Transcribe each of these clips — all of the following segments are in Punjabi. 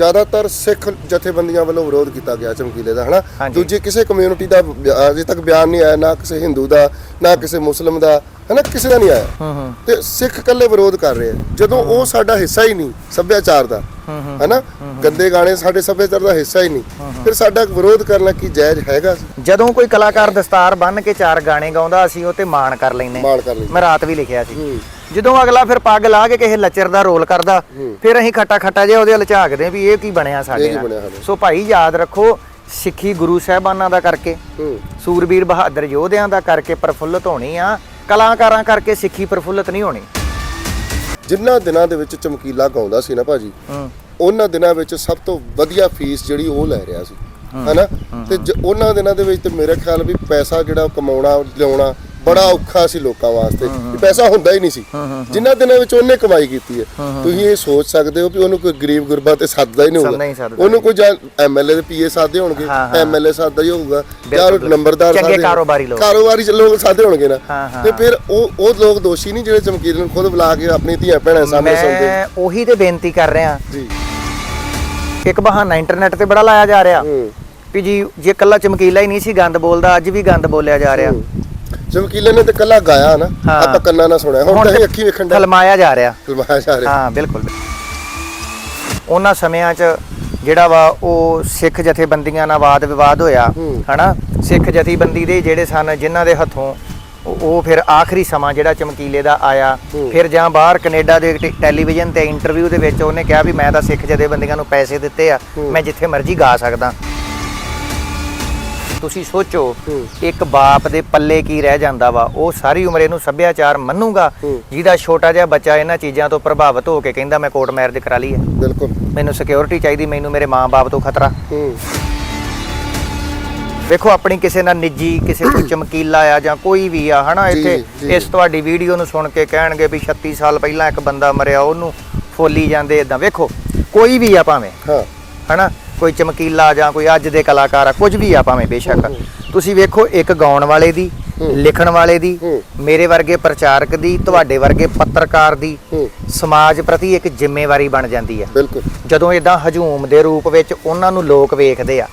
ਜ਼ਿਆਦਾਤਰ ਸਿੱਖ ਜਥੇਬੰਦੀਆਂ ਵੱਲੋਂ ਵਿਰੋਧ ਕੀਤਾ ਗਿਆ ਚਮਕੀਲੇ ਦਾ ਹਨਾ। ਦੂਜੀ ਕਿਸੇ ਕਮਿਊਨਿਟੀ ਦਾ ਅਜੇ ਤੱਕ ਬਿਆਨ ਨਹੀਂ ਆਇਆ ਨਾ ਕਿਸੇ ਹਿੰਦੂ ਦਾ ਨਾ ਕਿਸੇ ਮੁਸਲਮ ਦਾ ਹਨਾ? ਕਿਸੇ ਦਾ ਨਹੀਂ ਆਇਆ। ਤੇ ਸਿੱਖ ਇਕੱਲੇ ਵਿਰੋਧ ਕਰ ਰਹੇ ਆ। ਜਦੋਂ ਉਹ ਸਾਡਾ ਹਿੱਸਾ ਹੀ ਨਹੀਂ ਸੱਭਿਆਚਾਰ ਦਾ ਹਨਾ? ਗੰਦੇ ਗਾਣੇ ਸਾਡੇ ਸੱਭਿਆਚਾਰ ਦਾ ਹਿੱਸਾ ਹੀ ਨਹੀਂ। ਫਿਰ ਸਾਡਾ ਵਿਰੋਧ ਕਰਨਾ ਕੀ ਜਾਇਜ਼ ਹੈਗਾ? ਜਦੋਂ ਕੋਈ ਕਲਾਕਾਰ ਦਸਤਾਰ ਬੰਨ ਕੇ ਚਾਰ ਗਾਣੇ ਗਾਉਂਦਾ ਅਸੀਂ ਉਹ ਤੇ ਮਾਣ ਕਰ ਲੈਨੇ ਮੈਂ ਰਾਤ ਵੀ ਲਿਖਿਆ ਸੀ। ਜਦੋਂ ਅਗਲਾ ਫਿਰ ਪੱਗ ਲਾ ਕੇ ਕਿਸੇ ਲੱਚਰ ਦਾ ਰੋਲ ਕਰਦਾ ਫਿਰ ਅਸੀਂ ਖੱਟਾ ਖੱਟਾ ਜਿਹਾ ਉਹਦੇ ਵੱਲ ਝਾਕਦੇ ਵੀ ਇਹ ਕੀ ਬਣਿਆ ਸਾਡੇ ਨਾਲ? ਸੋ ਭਾਈ ਯਾਦ ਰੱਖੋ ਸਿੱਖੀ ਗੁਰੂ ਸਾਹਿਬਾਨਾਂ ਦਾ ਕਰਕੇ ਸੂਰਬੀਰ ਬਹਾਦਰ ਯੋਧਿਆਂ ਦਾ ਕਰਕੇ ਪ੍ਰਫੁੱਲਤ ਹੋਣੀ ਆ ਕਲਾਕਾਰਾਂ ਕਰਕੇ ਸਿੱਖੀ ਪ੍ਰਫੁੱਲਤ ਨਹੀਂ ਹੋਣੀ। ਜਿੰਨਾ ਦਿਨਾਂ ਦੇ ਵਿੱਚ ਚਮਕੀਲਾ ਗਾਉਂਦਾ ਸੀ ਨਾ ਭਾਜੀ ਉਹਨਾਂ ਦਿਨਾਂ ਵਿੱਚ ਸਭ ਤੋਂ ਵਧੀਆ ਫੀਸ ਜਿਹੜੀ ਉਹ ਲੈ ਰਿਹਾ ਸੀ। ਹੈਨਾ? ਤੇ ਉਹਨਾਂ ਦਿਨਾਂ ਦੇ ਵਿੱਚ ਤੇ ਮੇਰੇ ਖਿਆਲ ਵੀ ਪੈਸਾ ਜਿਹੜਾ ਕਮਾਉਣਾ ਲਿਆਉਣਾ ਬੜਾ ਔਖਾ ਸੀ ਲੋਕਾਂ ਵਾਸਤੇ। ਪੈਸਾ ਹੁੰਦਾ ਹੀ ਨਹੀਂ ਸੀ। ਜਿੰਨਾ ਦਿਨਾਂ ਵਿੱਚ ਉਹਨੇ ਕਮਾਈ ਕੀਤੀ ਹੈ। ਤੁਸੀਂ ਇਹ ਸੋਚ ਸਕਦੇ ਹੋ ਕਿ ਉਹਨੂੰ ਕੋਈ ਗਰੀਬ ਗੁਰਬਾ ਤੇ ਸੱਦਦਾ ਹੀ ਨਹੀਂ ਹੋਊਗਾ। ਉਹਨੂੰ ਕੋਈ ਐਮਐਲਏ ਦੇ ਪੀਏ ਸਾਦੇ ਹੋਣਗੇ। ਐਮਐਲਏ ਸਾਦਾ ਹੀ ਹੋਊਗਾ। ਬਿਲਕੁਲ। ਨੰਬਰਦਾਰ ਸਾਦੇ ਕਾਰੋਬਾਰੀ ਲੋਕ। ਕਾਰੋਬਾਰੀ ਲੋਕ ਸਾਦੇ ਹੋਣਗੇ ਨਾ। ਤੇ ਫਿਰ ਉਹ ਉਹ ਲੋਕ ਦੋਸ਼ੀ ਨਹੀਂ ਜਿਹੜੇ ਚਮਕੀਲੇ ਨੂੰ ਖੁਦ ਬੁਲਾ ਕੇ ਆਪਣੀ ਧੀਆਂ ਭੈਣਾਂ ਸਾਹਮਣੇ ਸੁਣਦੇ ਮੈਂ ਉਹੀ ਤੇ ਬੇਨਤੀ ਕਰ ਰਿਹਾ। ਜੀ। ਇੱਕ ਬਹਾਨਾ ਇੰਟਰਨੈਟ ਤੇ ਬੜਾ ਲਾਇਆ ਜਾ ਰਿਹਾ। ਵੀ ਜੀ ਜੇ ਕੱਲਾ ਚਮਕੀਲਾ ਹੀ ਨਹੀਂ ਸੀ ਗੰਦ ਬੋਲਦਾ ਅੱਜ ਵੀ ਗੰਦ ਬੋਲਿਆ ਜਾ ਰਿਹਾ। ਚਮਕੀਲੇ ਨੇ ਤੇ ਕੱਲਾ ਗਾਇਆ ਨਾ ਹਾਂ। ਆਪਾਂ ਕੰਨਾਂ ਨਾਲ ਸੁਣਿਆ ਹੁਣ ਤਾਂ ਅਸੀਂ ਅੱਖੀ ਵੇਖਣ ਦਾ ਫਲਮਾਇਆ ਜਾ ਰਿਹਾ ਫਿਲਮਾਇਆ ਜਾ ਰਿਹਾ ਹਾਂ ਬਿਲਕੁਲ ਉਹਨਾਂ ਸਮਿਆਂ 'ਚ ਜਿਹੜਾ ਵਾ ਉਹ ਸਿੱਖ ਜਥੇਬੰਦੀਆਂ ਨਾਲ ਵਾਦ ਵਿਵਾਦ ਹੋਇਆ ਹੂੰ। ਹਨਾ ਸਿੱਖ ਜਥੇਬੰਦੀ ਦੇ ਜਿਹੜੇ ਸਨ ਜਿਨ੍ਹਾਂ ਦੇ ਹੱਥੋਂ ਉਹ ਉਹ ਫਿਰ ਆਖਰੀ ਸਮਾਂ ਜਿਹੜਾ ਚਮਕੀਲੇ ਦਾ ਆਇਆ ਹੂੰ। ਫਿਰ ਜਾਂ ਬਾਹਰ ਕੈਨੇਡਾ ਦੇ ਟੈ- ਟੈਲੀਵਿਜ਼ਨ ਤੇ ਇੰਟਰਵਿਊ ਦੇ ਵਿੱਚ ਉਹਨੇ ਕਿਹਾ ਵੀ ਮੈਂ ਤਾਂ ਸਿੱਖ ਜਥੇਬੰਦੀਆਂ ਨੂੰ ਪੈਸੇ ਦਿੱਤੇ ਆ ਹੂੰ। ਮੈਂ ਜਿੱਥੇ ਮਰਜ਼ੀ ਗਾ ਸਕਦਾ ਤੁਸੀਂ ਸੋਚੋ। ਇੱਕ ਬਾਪ ਦੇ ਪੱਲੇ ਕੀ ਰਹਿ ਜਾਂਦਾ ਵਾ? ਉਹ ਸਾਰੀ ਉਮਰ ਇਹਨੂੰ ਸੱਭਿਆਚਾਰ ਮੰਨੂਗਾ। ਜਿਹਦਾ ਛੋਟਾ ਜਿਹਾ ਬੱਚਾ ਇਹਨਾਂ ਚੀਜ਼ਾਂ ਤੋਂ ਪ੍ਰਭਾਵਿਤ ਹੋ ਕੇ ਕਹਿੰਦਾ ਮੈਂ ਕੋਰਟ ਮੈਰਿਜ ਕਰਾ ਲਈ ਹੈ। ਬਿਲਕੁਲ। ਮੈਨੂੰ ਸਿਕਿਉਰਿਟੀ ਚਾਹੀਦੀ ਮੈਨੂੰ ਮੇਰੇ ਮਾਂ-ਬਾਪ ਤੋਂ ਖਤਰਾ। ਵੇਖੋ ਆਪਣੀ ਕਿਸੇ ਨਾਲ ਨਿੱਜੀ ਕਿਸੇ ਕੋਈ ਚਮਕੀਲਾ ਆ ਜਾਂ ਕੋਈ ਵੀ ਆ ਹਨਾ ਇੱਥੇ। ਇਸ ਤੁਹਾਡੀ ਵੀਡੀਓ ਨੂੰ ਸੁਣ ਕੇ ਕਹਿਣਗੇ ਵੀ 36 ਸਾਲ ਪਹਿਲਾਂ ਇੱਕ ਬੰਦਾ ਮਰਿਆ ਉਹਨੂੰ ਫੋਲੀ ਜਾਂਦੇ ਇਦਾਂ ਵੇਖੋ ਕੋਈ ਵੀ ਆ ਭਾਵੇਂ ਹਾਂ। ਹਨਾ ਕੋਈ ਚਮਕੀਲਾ ਜਾਂ ਕੋਈ ਅੱਜ ਦੇ ਕਲਾਕਾਰ ਆ ਕੁਝ ਵੀ ਆ ਭਾਵੇਂ ਬੇਸ਼ੱਕ। ਤੁਸੀਂ ਵੇਖੋ ਇੱਕ ਗਾਉਣ ਵਾਲੇ ਦੀ। ਲਿਖਣ ਵਾਲੇ ਦੀ। ਮੇਰੇ ਵਰਗੇ ਪ੍ਰਚਾਰਕ ਦੀ ਤੁਹਾਡੇ ਵਰਗੇ ਪੱਤਰਕਾਰ ਦੀ ਸਮਾਜ ਪ੍ਰਤੀ ਇੱਕ ਜ਼ਿੰਮੇਵਾਰੀ ਬਣ ਜਾਂਦੀ ਬਿਲਕੁਲ। ਜਦੋਂ ਇਦਾਂ ਹਜੂਮ ਦੇ ਰੂਪ ਵਿੱਚ ਉਹਨਾਂ ਨੂੰ ਲੋਕ ਵੇਖਦੇ ਆ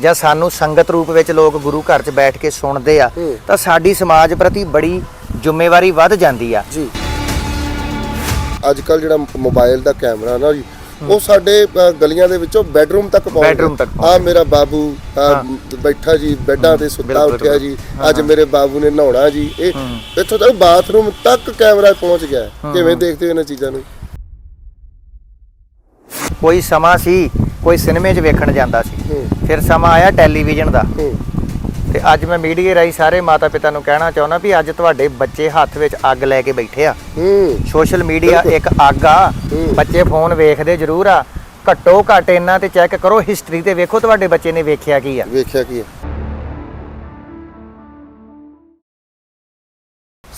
ਜਾਂ ਸਾਨੂੰ ਸੰਗਤ ਰੂਪ ਵਿੱਚ ਲੋਕ ਗੁਰੂ ਘਰ 'ਚ ਬੈਠ ਕੇ ਸੁਣਦੇ ਆ। ਤਾਂ ਸਾਡੀ ਸਮਾਜ ਪ੍ਰਤੀ ਬੜੀ ਜ਼ਿੰਮੇਵਾਰੀ ਵੱਧ ਜਾਂਦੀ ਆ। ਜੀ। ਅੱਜ ਕੱਲ ਜਿਹੜਾ ਮੋਬਾਈਲ ਦਾ ਕੈਮਰਾ ਨਾ ਜੀ ਉਹ ਸਾਡੇ ਅ, ਗਲੀਆਂ ਦੇ ਵਿੱਚੋਂ ਬੈਡਰੂਮ ਤੱਕ ਪਹੁੰਚ ਬੈਡਰੂਮ ਤੱਕ ਆ ਮੇਰਾ ਬਾਬੂ ਆਹ, ਬੈਠਾ ਜੀ ਬੈੱਡਾਂ ਤੇ ਸੁੱਤਾ ਬਿਲਕੁਲ, ਉੱਠਿਆ ਜੀ। ਅੱਜ ਮੇਰੇ ਬਾਬੂ ਨੇ ਨਹਾਉਣਾ ਜੀ। ਇਹ ਇੱਥੋਂ ਤੱਕ ਬਾਥਰੂਮ ਤੱਕ ਕੈਮਰਾ ਪਹੁੰਚ ਗਿਆ। ਹੈ। ਕਿਵੇਂ ਦੇਖਦੇ ਹੋ ਇਹਨਾਂ ਚੀਜ਼ਾਂ ਨੂੰ? ਕੋਈ ਸਮਾਂ ਸੀ ਕੋਈ ਸਿਨੇਮੇ 'ਚ ਵੇਖਣ ਜਾਂਦਾ ਸੀ। ਹੂੰ। ਫਿਰ ਸਮਾਂ ਆਇਆ ਟੈਲੀਵਿਜ਼ਨ ਦਾ। ਹੂੰ। ਤੇ ਅੱਜ ਮੈਂ ਮੀਡੀਆ ਰਾਹੀਂ ਸਾਰੇ ਮਾਤਾ ਪਿਤਾ ਨੂੰ ਕਹਿਣਾ ਚਾਹੁੰਦਾ ਵੀ ਅੱਜ ਤੁਹਾਡੇ ਬੱਚੇ ਹੱਥ ਵਿੱਚ ਅੱਗ ਲੈ ਕੇ ਬੈਠੇ ਆ। ਹੂੰ। Social media. ਇੱਕ ਅੱਗ ਆ। ਬੱਚੇ ਫੋਨ ਵੇਖਦੇ ਜ਼ਰੂਰ ਆ। ਘੱਟੋ ਘੱਟ ਇਹਨਾਂ ਤੇ ਚੈੱਕ ਕਰੋ ਹਿਸਟਰੀ ਤੇ ਵੇਖੋ ਤੁਹਾਡੇ ਬੱਚੇ ਨੇ ਵੇਖਿਆ ਕੀ ਆ। ਵੇਖਿਆ ਕੀ ਹੈ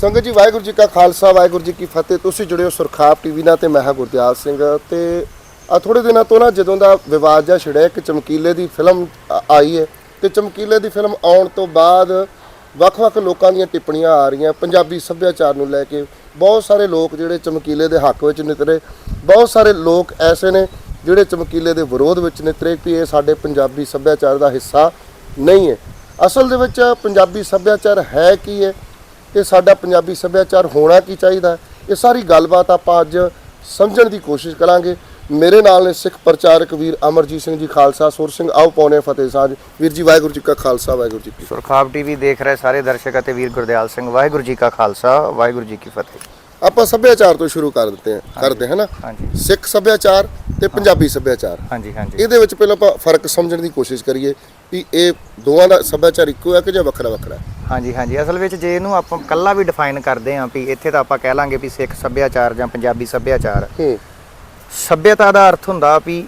ਸੰਗਤ ਜੀ ਵਾਹਿਗੁਰੂ ਜੀ ਕਾ ਖਾਲਸਾ ਵਾਹਿਗੁਰੂ ਜੀ ਕੀ ਫਤਿਹ। ਤੁਸੀਂ ਜੁੜੇ ਹੋ ਸੁਰਖਾਬ ਟੀਵੀ ਨਾਲ ਤੇ ਮੈਂ ਹਾਂ ਗੁਰਦਿਆਲ ਸਿੰਘ। ਤੇ ਆ ਥੋੜੇ ਦਿਨਾਂ ਤੋਂ ਨਾ ਜਦੋਂ ਦਾ ਵਿਵਾਦ ਜਿਹਾ ਛਿੜਿਆ ਕਿ ਚਮਕੀਲੇ ਦੀ ਫਿਲਮ ਆ- ਆਈ ਹੈ। ਤੇ ਚਮਕੀਲੇ ਦੀ ਫਿਲਮ ਆਉਣ ਤੋਂ ਬਾਅਦ ਵੱਖ-ਵੱਖ ਲੋਕਾਂ ਦੀਆਂ ਟਿੱਪਣੀਆਂ ਆ ਰਹੀਆਂ। ਪੰਜਾਬੀ ਸੱਭਿਆਚਾਰ ਨੂੰ ਲੈ ਕੇ ਬਹੁਤ ਸਾਰੇ ਲੋਕ ਜਿਹੜੇ ਚਮਕੀਲੇ ਦੇ ਹੱਕ ਵਿੱਚ ਨਿਤਰੇ, ਬਹੁਤ ਸਾਰੇ ਲੋਕ ਐਸੇ ਨੇ ਜਿਹੜੇ ਚਮਕੀਲੇ ਦੇ ਵਿਰੋਧ ਵਿੱਚ ਨਿਤਰੇ ਕਿ ਇਹ ਸਾਡੇ ਪੰਜਾਬੀ ਸੱਭਿਆਚਾਰ ਦਾ ਹਿੱਸਾ ਨਹੀਂ ਹੈ। ਅਸਲ ਦੇ ਵਿੱਚ ਪੰਜਾਬੀ ਸੱਭਿਆਚਾਰ ਹੈ ਕੀ ਹੈ? ਤੇ ਸਾਡਾ ਪੰਜਾਬੀ ਸੱਭਿਆਚਾਰ ਹੋਣਾ ਕੀ ਚਾਹੀਦਾ? ਇਹ ਸਾਰੀ ਗੱਲਬਾਤ ਆਪਾਂ ਅੱਜ ਸਮਝਣ ਦੀ ਕੋਸ਼ਿਸ਼ ਕਰਾਂਗੇ। ਮੇਰੇ ਨਾਲ ਨੇ ਸਿੱਖ ਪ੍ਰਚਾਰਕ ਵੀਰ ਅਮਰਜੀਤ ਸਿੰਘ ਜੀ ਖਾਲਸਾ ਸੁਰ ਸਿੰਘ ਆਓ ਪੌਣੇ ਫਤਿਹ ਸਾਜ ਵੀਰ ਜੀ ਵਾਹਿਗੁਰੂ ਜੀ ਕਾ ਖਾਲਸਾ ਵਾਹਿਗੁਰੂ ਜੀ ਕੀ ਫਤਿਹ। ਸੁਰਖਾਬ ਟੀਵੀ ਦੇਖ ਰਹੇ ਸਾਰੇ ਦਰਸ਼ਕ ਅਤੇ ਵੀਰ ਗੁਰਦਿਆਲ ਸਿੰਘ ਵਾਹਿਗੁਰੂ ਜੀ ਕਾ ਖਾਲਸਾ ਵਾਹਿਗੁਰੂ ਜੀ ਕੀ ਫਤਿਹ। ਆਪਾਂ ਸੱਭਿਆਚਾਰ ਤੋਂ ਸ਼ੁਰੂ ਕਰ ਦਿੱਤੇ ਹਾਂ ਕਰਦੇ ਹਾਂ ਨਾ? ਹਾਂਜੀ। ਸਿੱਖ ਸੱਭਿਆਚਾਰ ਤੇ ਪੰਜਾਬੀ ਸੱਭਿਆਚਾਰ। ਹਾਂਜੀ ਹਾਂਜੀ। ਇਹਦੇ ਵਿੱਚ ਪਹਿਲਾਂ ਆਪਾਂ ਫ਼ਰਕ ਸਮਝਣ ਦੀ ਕੋਸ਼ਿਸ਼ ਕਰੀਏ ਵੀ ਇਹ ਦੋਵਾਂ ਦਾ ਸੱਭਿਆਚਾਰ ਇੱਕੋ ਹੈ ਕਿ ਜਾਂ ਵੱਖਰਾ ਵੱਖਰਾ? ਹੈ ਹਾਂਜੀ ਹਾਂਜੀ। ਅਸਲ ਵਿੱਚ ਜੇ ਇਹਨੂੰ ਆਪਾਂ ਕੱਲਾ ਵੀ ਡਿਫਾਈਨ ਕਰਦੇ ਆਂ ਵੀ ਇੱਥੇ ਤਾਂ ਆਪਾਂ ਕਹਿ ਲਾਂਗੇ ਵੀ ਸਿੱਖ ਸੱਭਿਆਚਾਰ ਜਾਂ ਪੰਜਾਬੀ ਸੱਭਿਆਚਾਰ ਸੱਭਿਅਤਾ ਦਾ ਅਰਥ ਹੁੰਦਾ ਵੀ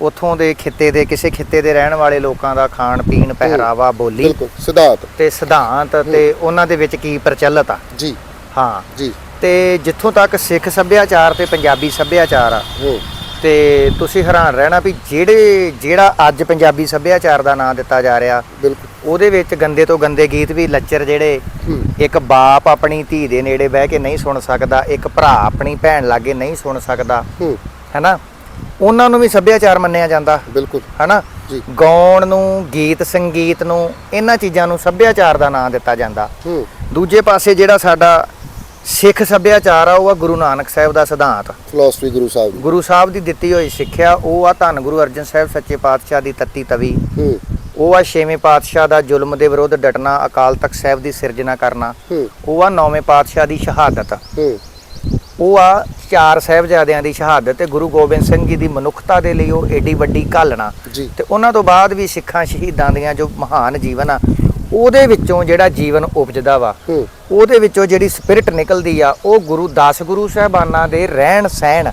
ਉਥੋਂ ਦੇ ਖਿੱਤੇ ਦੇ ਕਿਸੇ ਖਿੱਤੇ ਦੇ ਰਹਿਣ ਵਾਲੇ ਲੋਕਾਂ ਦਾ ਖਾਣ ਪੀਣ ਪਹਿਰਾਵਾ ਬੋਲੀ ਬਿਲਕੁਲ ਸਿਧਾਂਤ। ਤੇ ਸਿਧਾਂਤ ਤੇ ਉਹਨਾਂ ਦੇ ਵਿੱਚ ਕੀ ਪ੍ਰਚਲਿਤ ਆ? ਜੀ। ਹਾਂ। ਜੀ। ਤੇ ਜਿੱਥੋਂ ਤੱਕ ਸਿੱਖ ਸੱਭਿਆਚਾਰ ਤੇ ਪੰਜਾਬੀ ਸੱਭਿਆਚਾਰ ਆ ਹੂੰ। ਤੇ ਤੁਸੀਂ ਹੈਰਾਨ ਰਹਿਣਾ ਵੀ ਜਿਹੜੇ ਜਿਹੜਾ ਅੱਜ ਪੰਜਾਬੀ ਸੱਭਿਆਚਾਰ ਦਾ ਨਾਂ ਦਿੱਤਾ ਜਾ ਰਿਹਾ ਬਿਲਕੁਲ। ਉਹਦੇ ਵਿੱਚ ਗੰਦੇ ਤੋਂ ਗੰਦੇ ਗੀਤ ਵੀ ਲੱਚਰ ਜਿਹੜੇ ਇੱਕ ਬਾਪ ਆਪਣੀ ਧੀ ਦੇ ਨੇੜੇ ਬਹਿ ਕੇ ਨਹੀਂ ਸੁਣ ਸਕਦਾ ਇੱਕ ਭਰਾ ਆਪਣੀ ਭੈਣ ਲਾਗੇ ਨਹੀਂ ਸੁਣ ਸਕਦਾ ਹੈਨਾ? ਉਹਨਾਂ ਨੂੰ ਵੀ ਸੱਭਿਆਚਾਰ ਮੰਨਿਆ ਜਾਂਦਾ। ਬਿਲਕੁਲ। ਹਨਾ। ਗਾਉਣ ਨੂੰ ਗੀਤ ਸੰਗੀਤ ਨੂੰ ਇਹਨਾਂ ਚੀਜ਼ਾਂ ਨੂੰ ਸੱਭਿਆਚਾਰ ਦਾ ਨਾਮ ਦਿੱਤਾ ਜਾਂਦਾ। ਦੂਜੇ ਪਾਸੇ ਜਿਹੜਾ ਸਾਡਾ ਸਿੱਖ ਸੱਭਿਆਚਾਰ ਆ ਉਹ ਆ ਗੁਰੂ ਨਾਨਕ ਸਾਹਿਬ ਦਾ ਸਿਧਾਂਤ। ਫਿਲਾਸਫੀ ਗੁਰੂ ਸਾਹਿਬ ਦੀ। ਗੁਰੂ ਸਾਹਿਬ ਦੀ ਦਿੱਤੀ ਹੋਈ ਸਿੱਖਿਆ ਉਹ ਆ ਧੰਨ ਗੁਰੂ ਅਰਜਨ ਸਾਹਿਬ ਸੱਚੇ ਪਾਤਸ਼ਾਹ ਦੀ ਤੱਤੀ ਤਵੀ। ਉਹ ਆ ਛੇਵੇਂ ਪਾਤਸ਼ਾਹ ਦਾ ਜ਼ੁਲਮ ਦੇ ਵਿਰੁੱਧ ਡਟਣਾ ਅਕਾਲ ਤਖਤ ਸਾਹਿਬ ਦੀ ਸਿਰਜਣਾ ਕਰਨਾ। ਉਹ ਆ ਨੌਵੇਂ ਪਾਤਸ਼ਾਹ ਦੀ ਸ਼ਹਾਦਤ। ਉਹ ਆ ਚਾਰ ਸਾਹਿਬਜ਼ਾਦਿਆਂ ਦੀ ਸ਼ਹਾਦਤ ਤੇ ਗੁਰੂ ਗੋਬਿੰਦ ਸਿੰਘ ਜੀ ਦੀ ਮਨੁੱਖਤਾ ਦੇ ਲਈ ਉਹ ਏਡੀ ਵੱਡੀ ਘਾਲਣਾ। ਤੇ ਉਹਨਾਂ ਤੋਂ ਬਾਅਦ ਵੀ ਸਿੱਖਾਂ ਸ਼ਹੀਦਾਂ ਦੀਆਂ ਜੋ ਮਹਾਨ ਜੀਵਨ ਆ ਉਹਦੇ ਵਿੱਚੋਂ ਜਿਹੜਾ ਜੀਵਨ ਉਪਜਦਾ ਵਾ ਉਹਦੇ ਵਿੱਚੋਂ ਜਿਹੜੀ ਸਪਿਰਿਟ ਨਿਕਲਦੀ ਆ ਉਹ ਗੁਰੂ 10 ਗੁਰੂ ਸਾਹਿਬਾਨਾਂ ਦੇ ਰਹਿਣ ਸਹਿਣ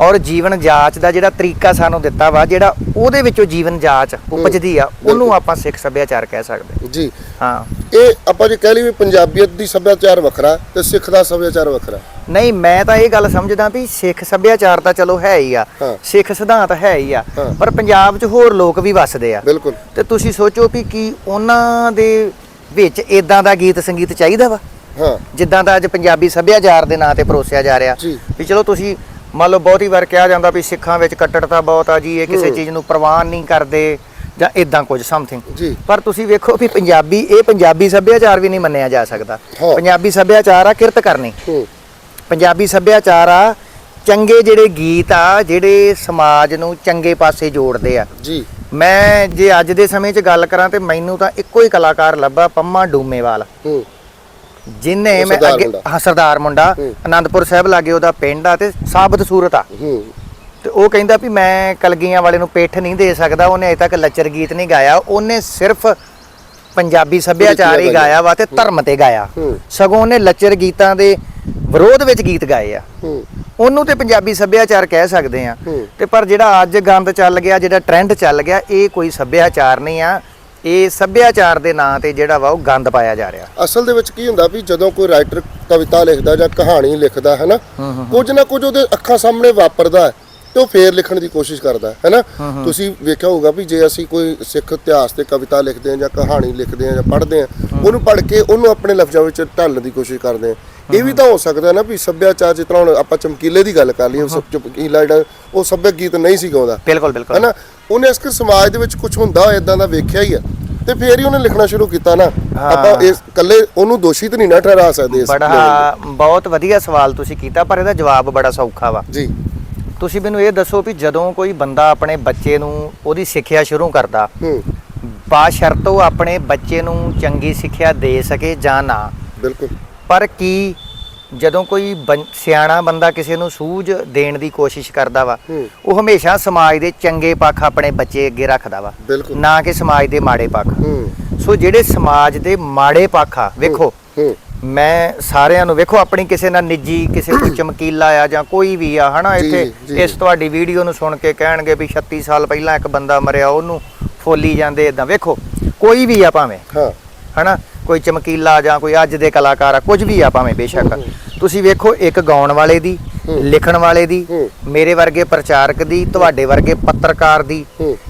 ਔਰ ਜੀਵਨ ਜਾਂਚ ਦਾ ਜਿਹੜਾ ਤਰੀਕਾ ਸਾਨੂੰ ਦਿੱਤਾ ਵਾ ਜਿਹੜਾ ਉਹਦੇ ਵਿੱਚੋਂ ਜੀਵਨ ਜਾਂਚ ਉਪਜਦੀ ਆ ਉਹਨੂੰ ਆਪਾਂ ਸਿੱਖ ਸੱਭਿਆਚਾਰ ਕਹਿ ਸਕਦੇ ਜੀ। ਹਾਂ। ਇਹ ਆਪਾਂ ਜੇ ਕਹਿ ਲਈਏ ਵੀ ਪੰਜਾਬੀਅਤ ਦੀ ਸੱਭਿਆਚਾਰ ਵੱਖਰਾ ਤੇ ਸਿੱਖ ਦਾ ਸੱਭਿਆਚਾਰ ਵੱਖਰਾ। ਨਹੀਂ ਮੈਂ ਤਾਂ ਇਹ ਗੱਲ ਸਮਝਦਾ ਵੀ ਸਿੱਖ ਸੱਭਿਆਚਾਰ ਤਾਂ ਚਲੋ ਹੈ ਹੀ ਆ। ਸਿੱਖ ਸਿਧਾਂਤ ਹੈ ਹੀ ਆ। ਪਰ ਪੰਜਾਬ 'ਚ ਹੋਰ ਲੋਕ ਵੀ ਵੱਸਦੇ ਆ। ਬਿਲਕੁਲ। ਤੇ ਤੁਸੀਂ ਸੋਚੋ ਵੀ ਕੀ ਉਹਨਾਂ ਦੇ ਵਿੱਚ ਇਦਾਂ ਦਾ ਗੀਤ ਸੰਗੀਤ ਚਾਹੀਦਾ ਵਾ? ਹਾਂ। ਜਿੱਦਾਂ ਦਾ ਅੱਜ ਪੰਜਾਬੀ ਸੱਭਿਆਚਾਰ ਦੇ ਨਾਂ ਤੇ ਪਰੋਸਿਆ ਜਾ ਰਿਹਾ। ਵੀ ਚਲੋ ਤੁਸੀਂ ਮੰਨ ਲਓ ਬਹੁਤੀ ਵਾਰ ਕਿਹਾ ਜਾਂਦਾ ਵੀ ਸਿੱਖਾਂ ਵਿੱਚ ਕੱਟੜਤਾ ਬਹੁਤ ਆ ਜੀ ਇਹ ਕਿਸੇ। ਚੀਜ਼ ਨੂੰ ਪ੍ਰਵਾਨ ਨਹੀਂ ਕਰਦੇ ਜਾਂ ਇਦਾਂ ਕੁਝ ਸਮਥਿੰਗ ਪਰ ਤੁਸੀਂ ਵੇਖੋ ਵੀ ਪੰਜਾਬੀ ਇਹ ਪੰਜਾਬੀ ਸੱਭਿਆਚਾਰ ਵੀ ਨਹੀਂ ਮੰਨਿਆ ਜਾ ਸਕਦਾ। ਪੰਜਾਬੀ ਸੱਭਿਆਚਾਰ ਆ ਕਿਰਤ ਕਰਨੀ। ਪੰਜਾਬੀ ਸੱਭਿਆਚਾਰ ਆ ਚੰਗੇ ਜਿਹੜੇ ਗੀਤ ਆ ਜਿਹੜੇ ਸਮਾਜ ਨੂੰ ਚੰਗੇ ਪਾਸੇ ਜੋੜਦੇ ਆ। ਜੀ। ਮੈਂ ਜੇ ਅੱਜ ਦੇ ਸਮੇਂ 'ਚ ਗੱਲ ਕਰਾਂ ਤੇ ਮੈਨੂੰ ਤਾਂ ਇੱਕੋ ਹੀ ਕਲਾਕਾਰ ਲੱਭਾ ਪੰਮਾ ਡੂਮੇਵਾਲ। ਹੂੰ। ਜਿਨੇ ਮੈਂ ਅੱਗੇ। ਹਾਂ ਸਰਦਾਰ ਮੁੰਡਾ। ਆਨੰਦਪੁਰ ਸਾਹਿਬ ਲਾਗੇ ਉਹਦਾ ਪਿੰਡ ਆ ਤੇ ਸਾਬਤ ਸੂਰਤ ਆ। ਹੂੰ। ਤੇ ਉਹ ਕਹਿੰਦਾ ਵੀ ਮੈਂ ਕਲਗੀਆਂ ਵਾਲੇ ਨੂੰ ਪਿੱਠ ਨਹੀਂ ਦੇ ਸਕਦਾ ਉਹਨੇ ਅਜੇ ਤੱਕ ਲੱਚਰ ਗੀਤ ਨਹੀਂ ਗਾਇਆ। ਉਹਨੇ ਸਿਰਫ ਪੰਜਾਬੀ ਸੱਭਿਆਚਾਰ ਹੀ ਗਾਇਆ। ਵਾ ਤੇ ਧਰਮ ਤੇ ਗਾਇਆ। ਸਗੋਂ ਉਹਨੇ ਲੱਚਰ ਗੀਤਾਂ ਦੇ ਵਿਰੋਧ ਵਿੱਚ ਗੀਤ ਗਾਏ ਆ। ਹੂੰ। ਉਹਨੂੰ ਤੇ ਪੰਜਾਬੀ ਸੱਭਿਆਚਾਰ ਕਹਿ ਸਕਦੇ ਆ। ਤੇ ਪਰ ਜਿਹੜਾ ਅੱਜ ਗੰਦ ਚੱਲ ਗਿਆ ਜਿਹੜਾ ਟ੍ਰੈਂਡ ਚੱਲ ਗਿਆ ਇਹ ਕੋਈ ਸੱਭਿਆਚਾਰ ਨਹੀਂ ਆ। ਇਹ ਸੱਭਿਆਚਾਰ ਦੇ ਨਾਂ ਤੇ ਜਿਹੜਾ ਵਾ ਉਹ ਗੰਦ ਪਾਇਆ ਜਾ ਰਿਹਾ। ਅਸਲ ਦੇ ਵਿੱਚ ਕੀ ਹੁੰਦਾ ਵੀ ਜਦੋਂ ਕੋਈ ਰਾਈਟਰ ਕਵਿਤਾ ਲਿਖਦਾ ਜਾਂ ਕਹਾਣੀ ਲਿਖਦਾ ਹੈ ਨਾ ਕੁਝ ਨਾ ਕੁਝ ਉਹਦੇ ਅੱਖਾਂ ਸਾਹਮਣੇ ਵਾਪਰਦਾ ਹੈ। ਤੇ ਉਹ ਫੇਰ ਲਿਖਣ ਦੀ ਕੋਸ਼ਿਸ਼ ਕਰਦਾ ਹੈ ਨਾ ਤੁਸੀਂ ਵੇਖਿਆ ਹੋਊਗਾ ਵੀ ਜੇ ਅਸੀਂ ਕੋਈ ਸਿੱਖ ਇਤਿਹਾਸ ਤੇ ਕਵਿਤਾ ਲਿਖਦੇ ਹਾਂ ਜਾਂ ਕਹਾਣੀ ਲਿਖਦੇ ਹਾਂ ਜਾਂ ਪੜ੍ਹਦੇ ਹਾਂ ਉਹਨੂੰ ਪੜ੍ਹ ਕੇ ਉਹਨੂੰ ਆਪਣੇ ਲਫ਼ਜ਼ਾਂ ਵਿੱਚ ਢਾਲਣ ਦੀ ਕੋਸ਼ਿਸ਼ ਕਰਦੇ ਹਾਂ। ਇਹ ਵੀ ਤਾਂ ਹੋ ਸਕਦਾ ਨਾ ਵੀ ਸੱਭਿਆਚਾਰ ਜਿਸ ਤਰ੍ਹਾਂ ਹੁਣ ਆਪਾਂ ਚਮਕੀਲੇ ਦੀ ਗੱਲ ਕਰ ਲਈਏ ਸਭ ਚਮਕੀਲਾ ਜਿਹੜਾ ਉਹ ਸੱਭਿਅਕ ਗੀਤ ਨਹੀਂ ਸੀ ਗਾਉਂਦਾ ਬਿਲਕੁਲ ਬਿਲਕੁਲ। ਹਨਾ? ਉਹਨੇ ਅਸਕਰ ਸਮਾਜ ਦੇ ਵਿੱਚ ਕੁਝ ਹੁੰਦਾ ਹੋਇਆ ਇਦਾਂ ਦਾ ਵੇਖਿਆ ਹੀ ਆ ਤੇ ਫੇਰ ਹੀ ਉਹਨੇ ਲਿਖਣਾ ਸ਼ੁਰੂ ਕੀਤਾ ਨਾ। ਆਪਾਂ ਇਸ ਇਕੱਲੇ ਉਹਨੂੰ ਦੋਸ਼ੀ ਤਾਂ ਨਹੀਂ ਨਾ ਠਹਿਰਾ ਸਕਦੇ ਇਸ ਬੜਾ ਬਹੁਤ ਵਧੀਆ ਸਵਾਲ ਤੁਸੀਂ ਕੀਤਾ ਪਰ ਇਹਦਾ ਜਵਾਬ ਬੜਾ ਸੌਖਾ ਵਾ। ਜੀ। ਤੁਸੀਂ ਮੈਨੂੰ ਇਹ ਦੱਸੋ ਵੀ ਜਦੋਂ ਕੋਈ ਬੰਦਾ ਆਪਣੇ ਬੱਚੇ ਨੂੰ ਉਹਦੀ ਸਿੱਖਿਆ ਸ਼ੁਰੂ ਕਰਦਾ ਹੂੰ। ਬਾ ਸ਼ਰਤ ਉਹ ਆਪਣੇ ਬੱਚੇ ਨੂੰ ਚੰਗੀ ਸਿੱਖਿਆ ਦੇ ਸਕੇ ਜਾਂ ਨਾ? ਬਿਲਕੁਲ। ਪਰ ਕੀ ਜਦੋਂ ਕੋਈ ਸਿਆਣਾ ਬੰਦਾ ਕਿਸੇ ਨੂੰ ਸੂਝ ਦੇਣ ਦੀ ਕੋਸ਼ਿਸ਼ ਕਰਦਾ ਵਾ ਉਹ ਹਮੇਸ਼ਾ ਸਮਾਜ ਦੇ ਚੰਗੇ ਪੱਖ ਆਪਣੇ ਬੱਚੇ ਅੱਗੇ ਰੱਖਦਾ ਵਾ ਨਾ ਕਿ ਸਮਾਜ ਦੇ ਮਾੜੇ ਪੱਖ। ਸੋ ਜਿਹੜੇ ਸਮਾਜ ਦੇ ਮਾੜੇ ਪੱਖ ਆ ਵੇਖੋ। ਮੈਂ ਸਾਰਿਆਂ ਨੂੰ ਵੇਖੋ ਆਪਣੀ ਕਿਸੇ ਨਾਲ ਨਿੱਜੀ ਕਿਸੇ ਕੋਈ ਚਮਕੀਲਾ ਆ ਜਾਂ ਕੋਈ ਵੀ ਆ ਹਨਾ ਇੱਥੇ। ਇਸ ਤੁਹਾਡੀ ਵੀਡੀਓ ਨੂੰ ਸੁਣ ਕੇ ਕਹਿਣਗੇ ਵੀ 36 ਸਾਲ ਪਹਿਲਾਂ ਇੱਕ ਬੰਦਾ ਮਰਿਆ ਉਹਨੂੰ ਫੋਲੀ ਜਾਂਦੇ ਇਦਾਂ ਵੇਖੋ ਕੋਈ ਵੀ ਆ ਭਾਵੇਂ ਹਾਂ। ਹਨਾ ਕੋਈ ਚਮਕੀਲਾ ਜਾਂ ਕੋਈ ਅੱਜ ਦੇ ਕਲਾਕਾਰ ਆ ਕੁਝ ਵੀ ਆ ਭਾਵੇਂ ਬੇਸ਼ੱਕ। ਤੁਸੀਂ ਵੇਖੋ ਇੱਕ ਗਾਉਣ ਵਾਲੇ ਦੀ। ਲਿਖਣ ਵਾਲੇ ਦੀ। ਮੇਰੇ ਵਰਗੇ ਪ੍ਰਚਾਰਕ ਦੀ ਤੁਹਾਡੇ ਵਰਗੇ ਪੱਤਰਕਾਰ ਦੀ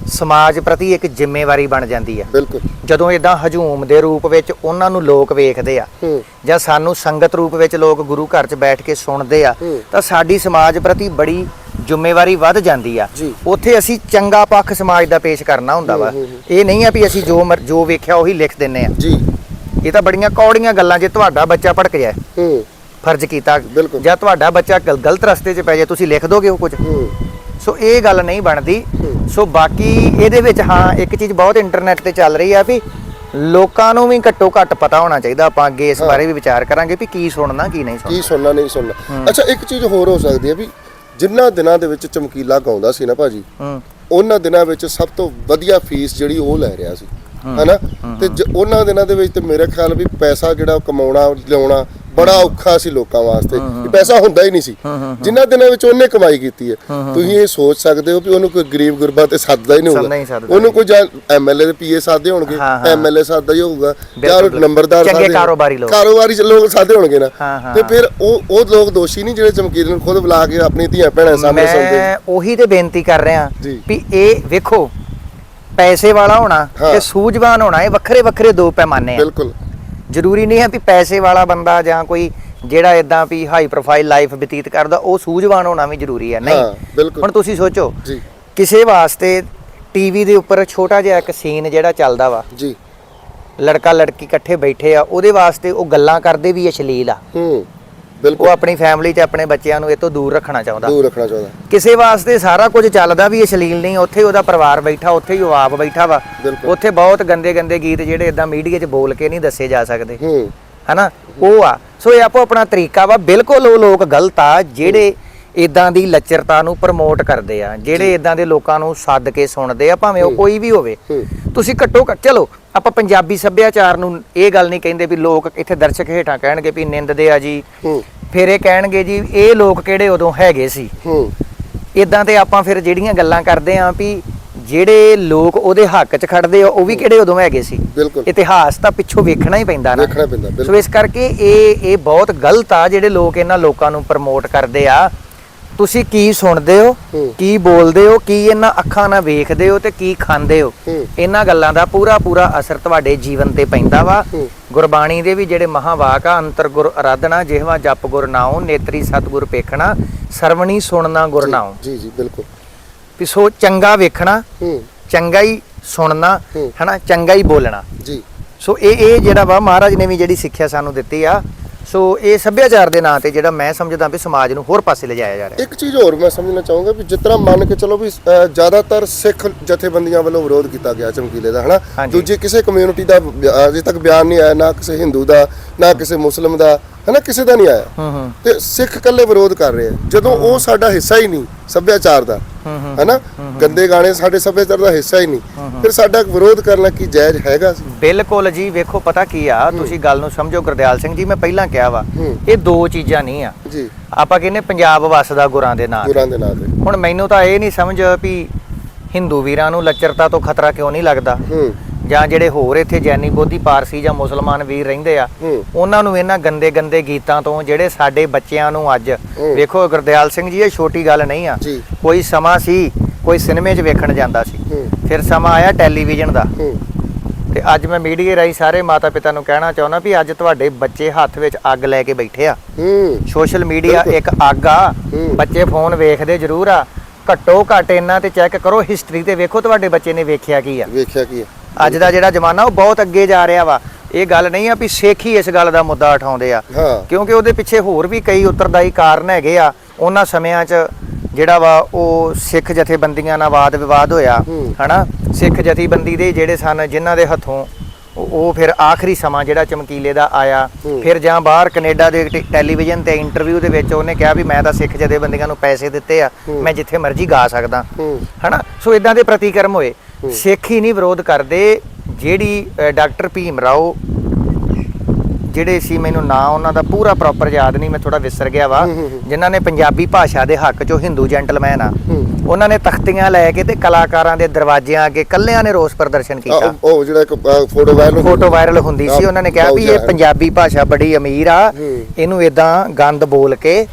ਸਮਾਜ ਪ੍ਰਤੀ ਇੱਕ ਜ਼ਿੰਮੇਵਾਰੀ ਬਣ ਜਾਂਦੀ ਆ ਬਿਲਕੁਲ ਜਦੋਂ ਇਦਾਂ ਹਜੂਮ ਦੇ ਰੂਪ ਵਿੱਚ ਉਹਨਾਂ ਨੂੰ ਲੋਕ ਵੇਖਦੇ ਆ ਜਾਂ ਸਾਨੂੰ ਸੰਗਤ ਰੂਪ ਵਿੱਚ ਲੋਕ ਗੁਰੂ ਘਰ 'ਚ ਬੈਠ ਕੇ ਸੁਣਦੇ ਆ। ਤਾਂ ਸਾਡੀ ਸਮਾਜ ਪ੍ਰਤੀ ਬੜੀ ਜ਼ਿੰਮੇਵਾਰੀ ਵੱਧ ਜਾਂਦੀ ਆ। ਉੱਥੇ ਅਸੀਂ ਚੰਗਾ ਪੱਖ ਸਮਾਜ ਦਾ ਪੇਸ਼ ਕਰਨਾ ਹੁੰਦਾ ਵਾ। ਇਹ ਨਹੀਂ ਆ ਵੀ ਅਸੀਂ ਜੋ ਜੋ ਵੇਖਿਆ ਉਹੀ ਲਿਖ ਦਿੰਨੇ ਆ ਜੀ ਇਹ ਤਾਂ ਬੜੀਆਂ ਕੌੜੀਆਂ ਗੱਲਾਂ ਜੇ ਤੁਹਾਡਾ ਬੱਚਾ ਭਟਕ ਜਾਏ ਹੂੰ ਫਰਜ਼ ਕੀਤਾ। ਬਿਲਕੁਲ। ਜਾਂ ਤੁਹਾਡਾ ਬੱਚਾ ਗਲ- ਗਲਤ ਰਸਤੇ 'ਚ ਪੈ ਜਾਏ ਤੁਸੀਂ ਲਿਖ ਦੋਗੇ ਉਹ ਕੁਝ? ਹੂੰ। ਸੋ ਇਹ ਗੱਲ ਨਹੀਂ ਬਣਦੀ। ਹੂੰ। ਸੋ ਬਾਕੀ ਇਹਦੇ ਵਿੱਚ ਹਾਂ ਇੱਕ ਚੀਜ਼ ਬਹੁਤ ਇੰਟਰਨੈਟ ਤੇ ਚੱਲ ਰਹੀ ਆ ਵੀ ਲੋਕਾਂ ਨੂੰ ਵੀ ਘੱਟੋ ਘੱਟ ਪਤਾ ਹੋਣਾ ਚਾਹੀਦਾ। ਆਪਾਂ ਅੱਗੇ ਇਸ। ਬਾਰੇ ਵੀ ਵਿਚਾਰ ਕਰਾਂਗੇ ਵੀ ਕੀ ਸੁਣਨਾ ਕੀ ਨਹੀਂ ਸੁਣਨਾ। ਕੀ ਸੁਣਨਾ ਨਹੀਂ ਸੁਣਨਾ। ਅੱਛਾ ਇੱਕ ਚੀਜ਼ ਹੋਰ ਹੋ ਸਕਦੀ ਹੈ ਵੀ ਜਿੰਨਾ ਦਿਨਾਂ ਦੇ ਵਿੱਚ ਚਮਕੀਲਾ ਗਾਉਂਦਾ ਸੀ ਨਾ ਭਾਜੀ ਹੂੰ। ਉਹਨਾਂ ਦਿਨਾਂ ਵਿੱਚ ਸਭ ਤੋਂ ਵਧੀਆ ਫੀਸ ਜਿਹੜੀ ਉਹ ਲੈ ਰਿਹਾ ਸੀ। ਹੈਨਾ? ਤੇ ਜ- ਉਹਨਾਂ ਦਿਨਾਂ ਦੇ ਵਿੱਚ ਤੇ ਮੇਰੇ ਖਿਆਲ ਵੀ ਪੈਸਾ ਜਿਹੜਾ ਕਮਾਉਣਾ ਲਿਆਉਣਾ ਬੜਾ ਔਖਾ ਸੀ ਲੋਕਾਂ ਵਾਸਤੇ। ਕਿ ਪੈਸਾ ਹੁੰਦਾ ਹੀ ਨਹੀਂ ਸੀ। ਜਿਨ੍ਹਾਂ ਦਿਨਾਂ ਵਿੱਚ ਉਹਨੇ ਕਮਾਈ ਕੀਤੀ ਹੈ। ਤੁਸੀਂ ਇਹ ਸੋਚ ਸਕਦੇ ਹੋ ਵੀ ਉਹਨੂੰ ਕੋਈ ਗਰੀਬ ਗੁਰਬਾ ਤੇ ਸੱਦਦਾ ਹੀ ਨਹੀਂ ਹੋਊਗਾ। ਉਹਨੂੰ ਕੋਈ ਐਮਐਲਏ ਦੇ ਪੀਏ ਸਾਦੇ ਹੋਣਗੇ। ਐਮਐਲਏ ਸਾਦਾ ਹੀ ਹੋਊਗਾ। ਬਿਲਕੁਲ। ਨੰਬਰਦਾਰ ਚੰਗੇ ਸਾਦੇ ਕਾਰੋਬਾਰੀ ਲੋਕ। ਕਾਰੋਬਾਰੀ ਲੋਕ ਸਾਦੇ ਹੋਣਗੇ ਨਾ। ਤੇ। ਫਿਰ ਉਹ ਉਹ ਲੋਕ ਦੋਸ਼ੀ ਨਹੀਂ ਜਿਹੜੇ ਚਮਕੀਲੇ ਨੂੰ ਖੁਦ ਬੁਲਾ ਕੇ ਆਪਣੀ ਧੀਆਂ ਭੈਣਾਂ ਸਾਹਮਣੇ ਸੁਣਦੇ ਮੈਂ ਉਹੀ ਤੇ ਬੇਨਤੀ ਕਰ ਰਿਹਾ। ਵੀ ਇਹ ਵੇਖੋ ਪੈਸੇ ਵਾਲਾ ਹੋਣਾ। ਤੇ ਸੂਝਵਾਨ ਹੋਣਾ ਇਹ ਵੱਖਰੇ ਵੱਖਰੇ ਦੋ ਪੈਮਾਨੇ ਆ। ਬਿਲਕੁਲ। ਜ਼ਰੂਰੀ ਨਹੀਂ ਹੈ ਵੀ ਪੈਸੇ ਵਾਲਾ ਬੰਦਾ ਜਾਂ ਕੋਈ ਜਿਹੜਾ ਇਦਾਂ ਵੀ ਹਾਈ ਪ੍ਰੋਫਾਈਲ ਲਾਈਫ ਬਤੀਤ ਕਰਦਾ ਉਹ ਸੂਝਵਾਨ ਹੋਣਾ ਵੀ ਜ਼ਰੂਰੀ ਹੈ। ਨਹੀਂ। ਹੁਣ ਤੁਸੀਂ ਸੋਚੋ ਜੀ। ਕਿਸੇ ਵਾਸਤੇ ਟੀਵੀ ਦੇ ਉੱਪਰ ਛੋਟਾ ਜਿਹਾ ਇੱਕ ਸੀਨ ਜਿਹੜਾ ਚੱਲਦਾ ਵਾ ਜੀ। ਲੜਕਾ ਲੜਕੀ ਇਕੱਠੇ ਬੈਠੇ ਆ ਉਹਦੇ ਵਾਸਤੇ ਉਹ ਗੱਲਾਂ ਕਰਦੇ ਵੀ ਅਸ਼ਲੀਲ ਆ। ਹੂੰ। ਉਹ ਬਿਲਕੁਲ ਆਪਣੀ ਫੈਮਿਲੀ ਤੇ ਆਪਣੇ ਬੱਚਿਆਂ ਨੂੰ ਇਹ ਤੋਂ ਦੂਰ ਰੱਖਣਾ ਚਾਹੁੰਦਾ। ਦੂਰ ਰੱਖਣਾ ਚਾਹੁੰਦਾ। ਕਿਸੇ ਵਾਸਤੇ ਸਾਰਾ ਕੁਝ ਚੱਲਦਾ ਵੀ ਅਸ਼ਲੀਲ ਨਹੀਂ ਉੱਥੇ ਉਹਦਾ ਪਰਿਵਾਰ ਬੈਠਾ ਉੱਥੇ ਹੀ ਉਹ ਆਪ ਬੈਠਾ ਵਾ। ਉੱਥੇ ਬਹੁਤ ਗੰਦੇ ਗੰਦੇ ਗੀਤ ਜਿਹੜੇ ਇਦਾਂ ਮੀਡੀਆ 'ਚ ਬੋਲ ਕੇ ਨਹੀਂ ਦੱਸੇ ਜਾ ਸਕਦੇ। ਹੂੰ। ਹਨਾ? ਉਹ ਆ। ਸੋ ਇਹ ਆਪੋ ਆਪਣਾ ਤਰੀਕਾ ਵਾ। ਬਿਲਕੁਲ ਉਹ ਲੋਕ ਗਲਤ ਆ ਜਿਹੜੇ ਇਦਾਂ ਦੀ ਲੱਚਰਤਾ ਨੂੰ ਪ੍ਰਮੋਟ ਕਰਦੇ ਆ ਜਿਹੜੇ ਇਦਾਂ ਦੇ ਲੋਕਾਂ ਨੂੰ ਸੱਦ ਕੇ ਸੁਣਦੇ ਆ ਭਾਵੇਂ ਉਹ ਕੋਈ ਵੀ ਹੋਵੇ। ਤੁਸੀਂ ਘੱਟੋ ਘੱਟ ਚਲੋ ਆਪਾਂ ਪੰਜਾਬੀ ਸੱਭਿਆਚਾਰ ਨੂੰ ਇਹ ਗੱਲ ਨਹੀਂ ਕਹਿੰਦੇ ਵੀ ਲੋਕ ਇੱਥੇ ਦਰਸ਼ਕ ਹੇਠਾਂ ਕਹਿਣਗੇ ਵੀ ਨਿੰਦਦੇ ਆ ਜੀ। ਫਿਰ ਇਹ ਕਹਿਣਗੇ ਜੀ ਇਹ ਲੋਕ ਕਿਹੜੇ ਉਦੋਂ ਹੈਗੇ ਸੀ? ਇਦਾਂ ਤੇ ਆਪਾਂ ਫਿਰ ਜਿਹੜੀਆਂ ਗੱਲਾਂ ਕਰਦੇ ਆਂ ਵੀ ਜਿਹੜੇ ਲੋਕ ਉਹਦੇ ਹੱਕ 'ਚ ਖੜਦੇ ਆ ਉਹ ਵੀ ਕਿਹੜੇ ਉਦੋਂ ਹੈਗੇ ਸੀ? ਇਤਿਹਾਸ ਤਾਂ ਪਿੱਛੋਂ ਵੇਖਣਾ ਹੀ ਪੈਂਦਾ ਨਾ। ਵੇਖਣਾ ਪੈਂਦਾ ਸੋ ਇਸ ਕਰਕੇ ਇਹ ਇਹ ਬਹੁਤ ਗਲਤ ਆ ਜਿਹੜੇ ਲੋਕ ਇਹਨਾਂ ਲੋਕਾਂ ਨੂੰ ਪ੍ਰਮੋਟ ਕਰਦੇ ਆ। ਤੁਸੀਂ ਕੀ ਸੁਣਦੇ ਹੋ। ਕੀ ਬੋਲਦੇ ਹੋ? ਕੀ ਇਹਨਾਂ ਅੱਖਾਂ ਨਾਲ ਵੇਖਦੇ ਹੋ ਤੇ ਕੀ ਖਾਂਦੇ ਹੋ। ਇਹਨਾਂ ਗੱਲਾਂ ਦਾ ਪੂਰਾ ਪੂਰਾ ਅਸਰ ਤੁਹਾਡੇ ਜੀਵਨ ਤੇ ਪੈਂਦਾ ਵਾ। ਗੁਰਬਾਣੀ ਦੇ ਵੀ ਜਿਹੜੇ ਮਹਾਵਾਕ ਆ ਅੰਤਰ ਗੁਰ ਅਰਾਧਨਾ ਜਿਹਵਾ ਜਪ ਗੁਰ ਨਾਉ ਨੇਤਰੀ ਸਤਿਗੁਰ ਪੇਖਣਾ ਸਰਵਣੀ ਸੁਣਨਾ ਗੁਰ ਨਾਉ। ਜੀ ਜੀ ਬਿਲਕੁਲ। ਵੀ ਸੋ ਚੰਗਾ ਵੇਖਣਾ ਚੰਗਾ ਹੀ ਸੁਣਨਾ। ਹਨਾ ਚੰਗਾ ਹੀ ਬੋਲਣਾ। ਜੀ। ਸੋ ਇਹ ਇਹ ਜਿਹੜਾ ਵਾ ਮਹਾਰਾਜ ਨੇ ਵੀ ਜਿਹੜੀ ਸਿੱਖਿਆ ਸਾਨੂੰ ਦਿੱਤੀ ਆ ਸੋ ਇਹ ਸੱਭਿਆਚਾਰ ਦੇ ਨਾਂ ਤੇ ਜਿਹੜਾ ਮੈਂ ਸਮਝਦਾ ਵੀ ਸਮਾਜ ਨੂੰ ਹੋਰ ਪਾਸੇ ਲਿਜਾਇਆ ਜਾ ਰਿਹਾ ਇੱਕ ਚੀਜ਼ ਹੋਰ ਮੈਂ ਸਮਝਣਾ ਚਾਹੂੰਗਾ ਵੀ ਜਿਸ ਤਰ੍ਹਾਂ ਮੰਨ ਕੇ ਚਲੋ ਵੀ ਜ਼ਿਆਦਾਤਰ ਸਿੱਖ ਜਥੇਬੰਦੀਆਂ ਵੱਲੋਂ ਵਿਰੋਧ ਕੀਤਾ ਗਿਆ ਚਮਕੀਲੇ ਦਾ ਹਨਾ। ਦੂਜੀ ਕਿਸੇ ਕਮਿਊਨਿਟੀ ਦਾ ਅਜੇ ਤੱਕ ਬਿਆਨ ਨਹੀਂ ਆਇਆ ਨਾ ਕਿਸੇ ਹਿੰਦੂ ਦਾ ਨਾ ਕਿਸੇ ਮੁਸਲਮ ਦਾ ਹਨਾ? ਕਿਸੇ ਦਾ ਨਹੀਂ ਆਇਆ। ਤੇ ਸਿੱਖ ਇਕੱਲੇ ਵਿਰੋਧ ਕਰ ਰਹੇ ਆ। ਜਦੋਂ ਉਹ ਸਾਡਾ ਹਿੱਸਾ ਹੀ ਨਹੀਂ ਸੱਭਿਆਚਾਰ ਦਾ ਹਨਾ? ਗੰਦੇ ਗਾਣੇ ਸਾਡੇ ਸੱਭਿਆਚਾਰ ਦਾ ਹਿੱਸਾ ਹੀ ਨਹੀਂ। ਫਿਰ ਸਾਡਾ ਵਿਰੋਧ ਕਰਨਾ ਕੀ ਜਾਇਜ਼ ਹੈਗਾ ਬਿਲਕੁਲ ਜੀ ਵੇਖੋ ਪਤਾ ਕੀ ਆ ਤੁਸੀਂ ਗੱਲ ਨੂੰ ਸਮਝੋ ਗੁਰਦਿਆਲ ਸਿੰਘ ਜੀ ਮੈਂ ਪਹਿਲਾਂ ਕਿਹਾ ਵਾ। ਇਹ ਦੋ ਚੀਜ਼ਾਂ ਨਹੀਂ ਆ। ਜੀ। ਆਪਾਂ ਕਹਿੰਦੇ ਪੰਜਾਬ ਵਸਦਾ ਗੁਰਾਂ ਦੇ ਨਾਂ ਗੁਰਾਂ ਦੇ ਨਾਂ ਤੇ। ਹੁਣ ਮੈਨੂੰ ਤਾਂ ਇਹ ਨਹੀਂ ਸਮਝ ਵੀ ਹਿੰਦੂ ਵੀਰਾਂ ਨੂੰ ਲੱਚਰਤਾ ਤੋਂ ਖਤਰਾ ਕਿਉਂ ਨਹੀਂ ਲੱਗਦਾ? ਜਾਂ ਜਿਹੜੇ ਹੋਰ ਇੱਥੇ ਜੈਨੀ ਬੋਧੀ ਪਾਰਸੀ ਜਾਂ ਮੁਸਲਮਾਨ ਵੀਰ ਰਹਿੰਦੇ ਆ ਉਹਨਾਂ ਨੂੰ ਇਹਨਾਂ ਗੰਦੇ ਗੰਦੇ ਗੀਤਾਂ ਤੋਂ ਜਿਹੜੇ ਸਾਡੇ ਬੱਚਿਆਂ ਨੂੰ ਅੱਜ। ਵੇਖੋ ਗੁਰਦਿਆਲ ਸਿੰਘ ਜੀ ਇਹ ਛੋਟੀ ਗੱਲ ਨਹੀਂ ਆ। ਕੋਈ ਸਮਾਂ ਸੀ ਕੋਈ ਸਿਨੇਮੇ 'ਚ ਵੇਖਣ ਜਾਂਦਾ ਸੀ। ਫਿਰ ਸਮਾਂ ਆਇਆ ਟੈਲੀਵਿਜ਼ਨ ਦਾ। ਤੇ ਅੱਜ ਮੈਂ ਮੀਡੀਆ ਰਾਹੀਂ ਸਾਰੇ ਮਾਤਾ ਪਿਤਾ ਨੂੰ ਕਹਿਣਾ ਚਾਹੁੰਦਾ ਵੀ ਅੱਜ ਤੁਹਾਡੇ ਬੱਚੇ ਹੱਥ ਵਿੱਚ ਅੱਗ ਲੈ ਕੇ ਬੈਠੇ ਆ। ਹੂੰ। Social media. ਇੱਕ ਅੱਗ ਆ। ਬੱਚੇ ਫੋਨ ਵੇਖਦੇ ਜ਼ਰੂਰ ਆ। ਘੱਟੋ ਘੱਟ ਇਹਨਾਂ ਤੇ ਚੈੱਕ ਕਰੋ ਹਿਸਟਰੀ ਤੇ ਵੇਖੋ ਤੁਹਾਡੇ ਬੱਚੇ ਨੇ ਵੇਖਿਆ ਕੀ ਆ। ਵੇਖਿਆ ਕੀ ਹੈ ਅੱਜ ਦਾ ਜਿਹੜਾ ਜ਼ਮਾਨਾ ਉਹ ਬਹੁਤ ਅੱਗੇ ਜਾ ਰਿਹਾ ਵਾ। ਇਹ ਗੱਲ ਨਹੀਂ ਆ ਵੀ ਸਿੱਖ ਹੀ ਇਸ ਗੱਲ ਦਾ ਮੁੱਦਾ ਉਠਾਉਂਦੇ ਆ। ਕਿਉਂਕਿ ਉਹਦੇ ਪਿੱਛੇ ਹੋਰ ਵੀ ਕਈ ਉੱਤਰਦਾਈ ਕਾਰਨ ਹੈਗੇ ਆ। ਉਹਨਾਂ ਸਮਿਆਂ 'ਚ ਜਿਹੜਾ ਵਾ ਉਹ ਸਿੱਖ ਜਥੇਬੰਦੀਆਂ ਨਾਲ ਵਾਦ ਵਿਵਾਦ ਹੋਇਆ। ਹਨਾ? ਸਿੱਖ ਜਥੇਬੰਦੀ ਦੇ ਜਿਹੜੇ ਸਨ ਜਿਨ੍ਹਾਂ ਦੇ ਹੱਥੋਂ ਉਹ ਫਿਰ ਆਖਰੀ ਸਮਾਂ ਜਿਹੜਾ ਚਮਕੀਲੇ ਦਾ ਆਇਆ। ਫਿਰ ਜਾਂ ਬਾਹਰ ਕੈਨੇਡਾ ਦੇ ਟੈਲੀਵਿਜ਼ਨ ਤੇ ਇੰਟਰਵਿਊ ਦੇ ਵਿੱਚ ਉਹਨੇ ਕਿਹਾ ਵੀ ਮੈਂ ਤਾਂ ਸਿੱਖ ਜਥੇਬੰਦੀਆਂ ਨੂੰ ਪੈਸੇ ਦਿੱਤੇ ਆ। ਮੈਂ ਜਿੱਥੇ ਮਰਜ਼ੀ ਗਾ ਸਕਦਾ। ਹਨਾ? ਸੋ ਇਦਾਂ ਦੇ ਪ੍ਰਤੀਕਰਮ ਹੋਏ। ਸਿੱਖ ਹੀ ਨਹੀਂ ਵਿਰੋਧ ਕਰਦੇ ਜਿਹੜੀ ਡਾਕਟਰ ਭੀਮ ਰਾਓ ਜਿਹੜੇ ਸੀ ਮੈਨੂੰ ਨਾਂ ਉਹਨਾਂ ਦਾ ਪੂਰਾ ਪ੍ਰੋਪਰ ਯਾਦ ਨਹੀਂ ਮੈਂ ਥੋੜਾ ਵਿਸਰ ਗਿਆ ਵਾ। ਜਿਨ੍ਹਾਂ ਨੇ ਪੰਜਾਬੀ ਭਾਸ਼ਾ ਦੇ ਹੱਕ 'ਚੋਂ ਹਿੰਦੂ ਜੈਂਟਲਮੈਨ ਆ। ਉਹਨਾਂ ਨੇ ਤਖਤੀਆਂ ਲੈ ਕੇ ਤੇ ਕਲਾਕਾਰਾਂ ਦੇ ਦਰਵਾਜ਼ਿਆਂ ਅੱਗੇ ਕੱਲਿਆਂ ਨੇ ਰੋਸ ਪ੍ਰਦਰਸ਼ਨ ਕੀਤਾ। ਉਹ ਜਿਹੜਾ ਇੱਕ ਫੋਟੋ ਵਾਇਰਲ ਫੋਟੋ ਵਾਇਰਲ ਹੁੰਦੀ ਸੀ ਉਹਨਾਂ ਨੇ ਕਿਹਾ ਵੀ ਇਹ ਪੰਜਾਬੀ ਭਾਸ਼ਾ ਬੜੀ ਅਮੀਰ ਆ। ਇਹਨੂੰ ਇਦਾਂ ਗੰਦ ਬੋਲ ਕੇ